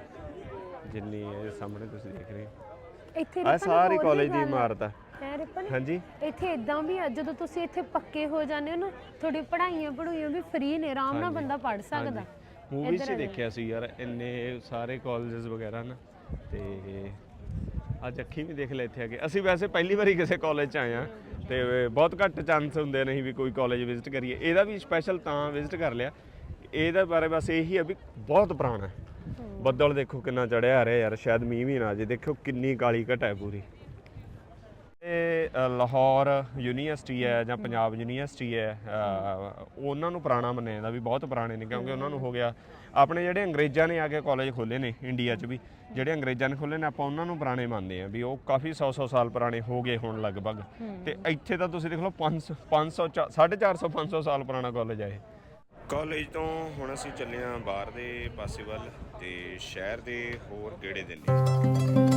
ਜਿੰਨੀ ਇਹ ਸਾਹਮਣੇ ਤੁਸੀਂ ਦੇਖ ਰਹੇ ਹੋ। ਇੱਥੇ ਆ ਰਿਪਨ ਸਾਰੀ ਹੋਰ ਵੀ ਕਾਲਜ ਦੀ ਗੱਲ ਆ। ਇਮਾਰਤ ਆ। ਹੈ ਰਿਪਨ? ਹਾਂਜੀ। ਇੱਥੇ ਇਦਾਂ ਵੀ ਆ ਜਦੋਂ ਤੁਸੀਂ ਇੱਥੇ ਪੱਕੇ ਹੋ ਜਾਂਦੇ ਹੋ ਨਾ ਤੁਹਾਡੀ ਪੜ੍ਹਾਈਆਂ ਪੜ੍ਹਾਈਆਂ ਵੀ ਫ੍ਰੀ ਨੇ ਆਰਾਮ ਨਾਲ ਬੰਦਾ ਪੜ੍ਹ ਸਕਦਾ। ਮੂਵੀਜ਼ 'ਚ ਦੇਖਿਆ ਸੀ ਯਾਰ ਇੰਨੇ ਸਾਰੇ ਕਾਲਜਸ ਵਗੈਰਾ ਨਾ ਤੇ ਅੱਜ ਅੱਖੀ ਵੀ ਦੇਖ ਲੈ ਇੱਥੇ ਆ ਕੇ। ਅਸੀਂ ਵੈਸੇ ਪਹਿਲੀ ਵਾਰੀ ਕਿਸੇ ਕਾਲਜ 'ਚ ਆਏ ਆ ਤੇ ਬਹੁਤ ਘੱਟ ਚਾਂਸ ਹੁੰਦੇ ਨਹੀਂ ਵੀ ਕੋਈ ਕਾਲਜ ਵਿਜ਼ਿਟ ਕਰੀਏ। ਇਹਦਾ ਵੀ ਸਪੈਸ਼ਲ ਤਾਂ ਵਿਜ਼ਿਟ ਕਰ ਲਿਆ। ਇਹਦੇ ਬਾਰੇ ਬਸ ਇਹੀ ਆ ਵੀ ਬਹੁਤ ਪੁਰਾਣਾ ਹੈ। ਬੱਦਲ ਦੇਖੋ ਕਿੰਨਾ ਚੜਿਆ ਆ ਰਿਹਾ ਯਾਰ ਸ਼ਾਇਦ ਮੀਂਹ ਵੀ ਨਾ ਜੇ ਦੇਖੋ ਕਿੰਨੀ ਕਾਲੀ ਘਟ ਹੈ ਪੂਰੀ। ਇਹ ਲਾਹੌਰ ਯੂਨੀਵਰਸਿਟੀ ਹੈ ਜਾਂ ਪੰਜਾਬ ਯੂਨੀਵਰਸਿਟੀ ਹੈ ਉਹਨਾਂ ਨੂੰ ਪੁਰਾਣਾ ਮੰਨਿਆ ਜਾਂਦਾ ਵੀ ਬਹੁਤ ਪੁਰਾਣੇ ਨੇ ਕਿਉਂਕਿ ਉਹਨਾਂ ਨੂੰ ਹੋ ਗਿਆ ਆਪਣੇ ਜਿਹੜੇ ਅੰਗਰੇਜ਼ਾਂ ਨੇ ਆ ਕੇ ਕਾਲਜ ਖੋਲੇ ਨੇ ਇੰਡੀਆ 'ਚ ਵੀ ਜਿਹੜੇ ਅੰਗਰੇਜ਼ਾਂ ਨੇ ਖੋਲੇ ਨੇ ਆਪਾਂ ਉਹਨਾਂ ਨੂੰ ਪੁਰਾਣੇ ਮੰਨਦੇ ਆ ਵੀ ਉਹ ਕਾਫੀ 100-100 ਸਾਲ ਪੁਰਾਣੇ ਹੋ ਗਏ ਹੁਣ ਲਗਭਗ। ਤੇ ਇੱਥੇ ਤਾਂ ਤੁਸੀਂ ਦੇਖ ਲਓ 500 500 450 500 ਸਾਲ ਪੁਰਾਣਾ ਕਾਲਜ ਹੈ ਇਹ। ਕਾਲਜ ਤੋਂ ਹੁਣ ਅਸੀਂ ਚੱਲੇ ਹਾਂ ਬਾਹਰ ਦੇ ਪਾਸੇ ਵੱਲ ਤੇ ਸ਼ਹਿਰ ਦੇ ਹੋਰ ਕਿਹੜੇ ਦੇ ਲਈ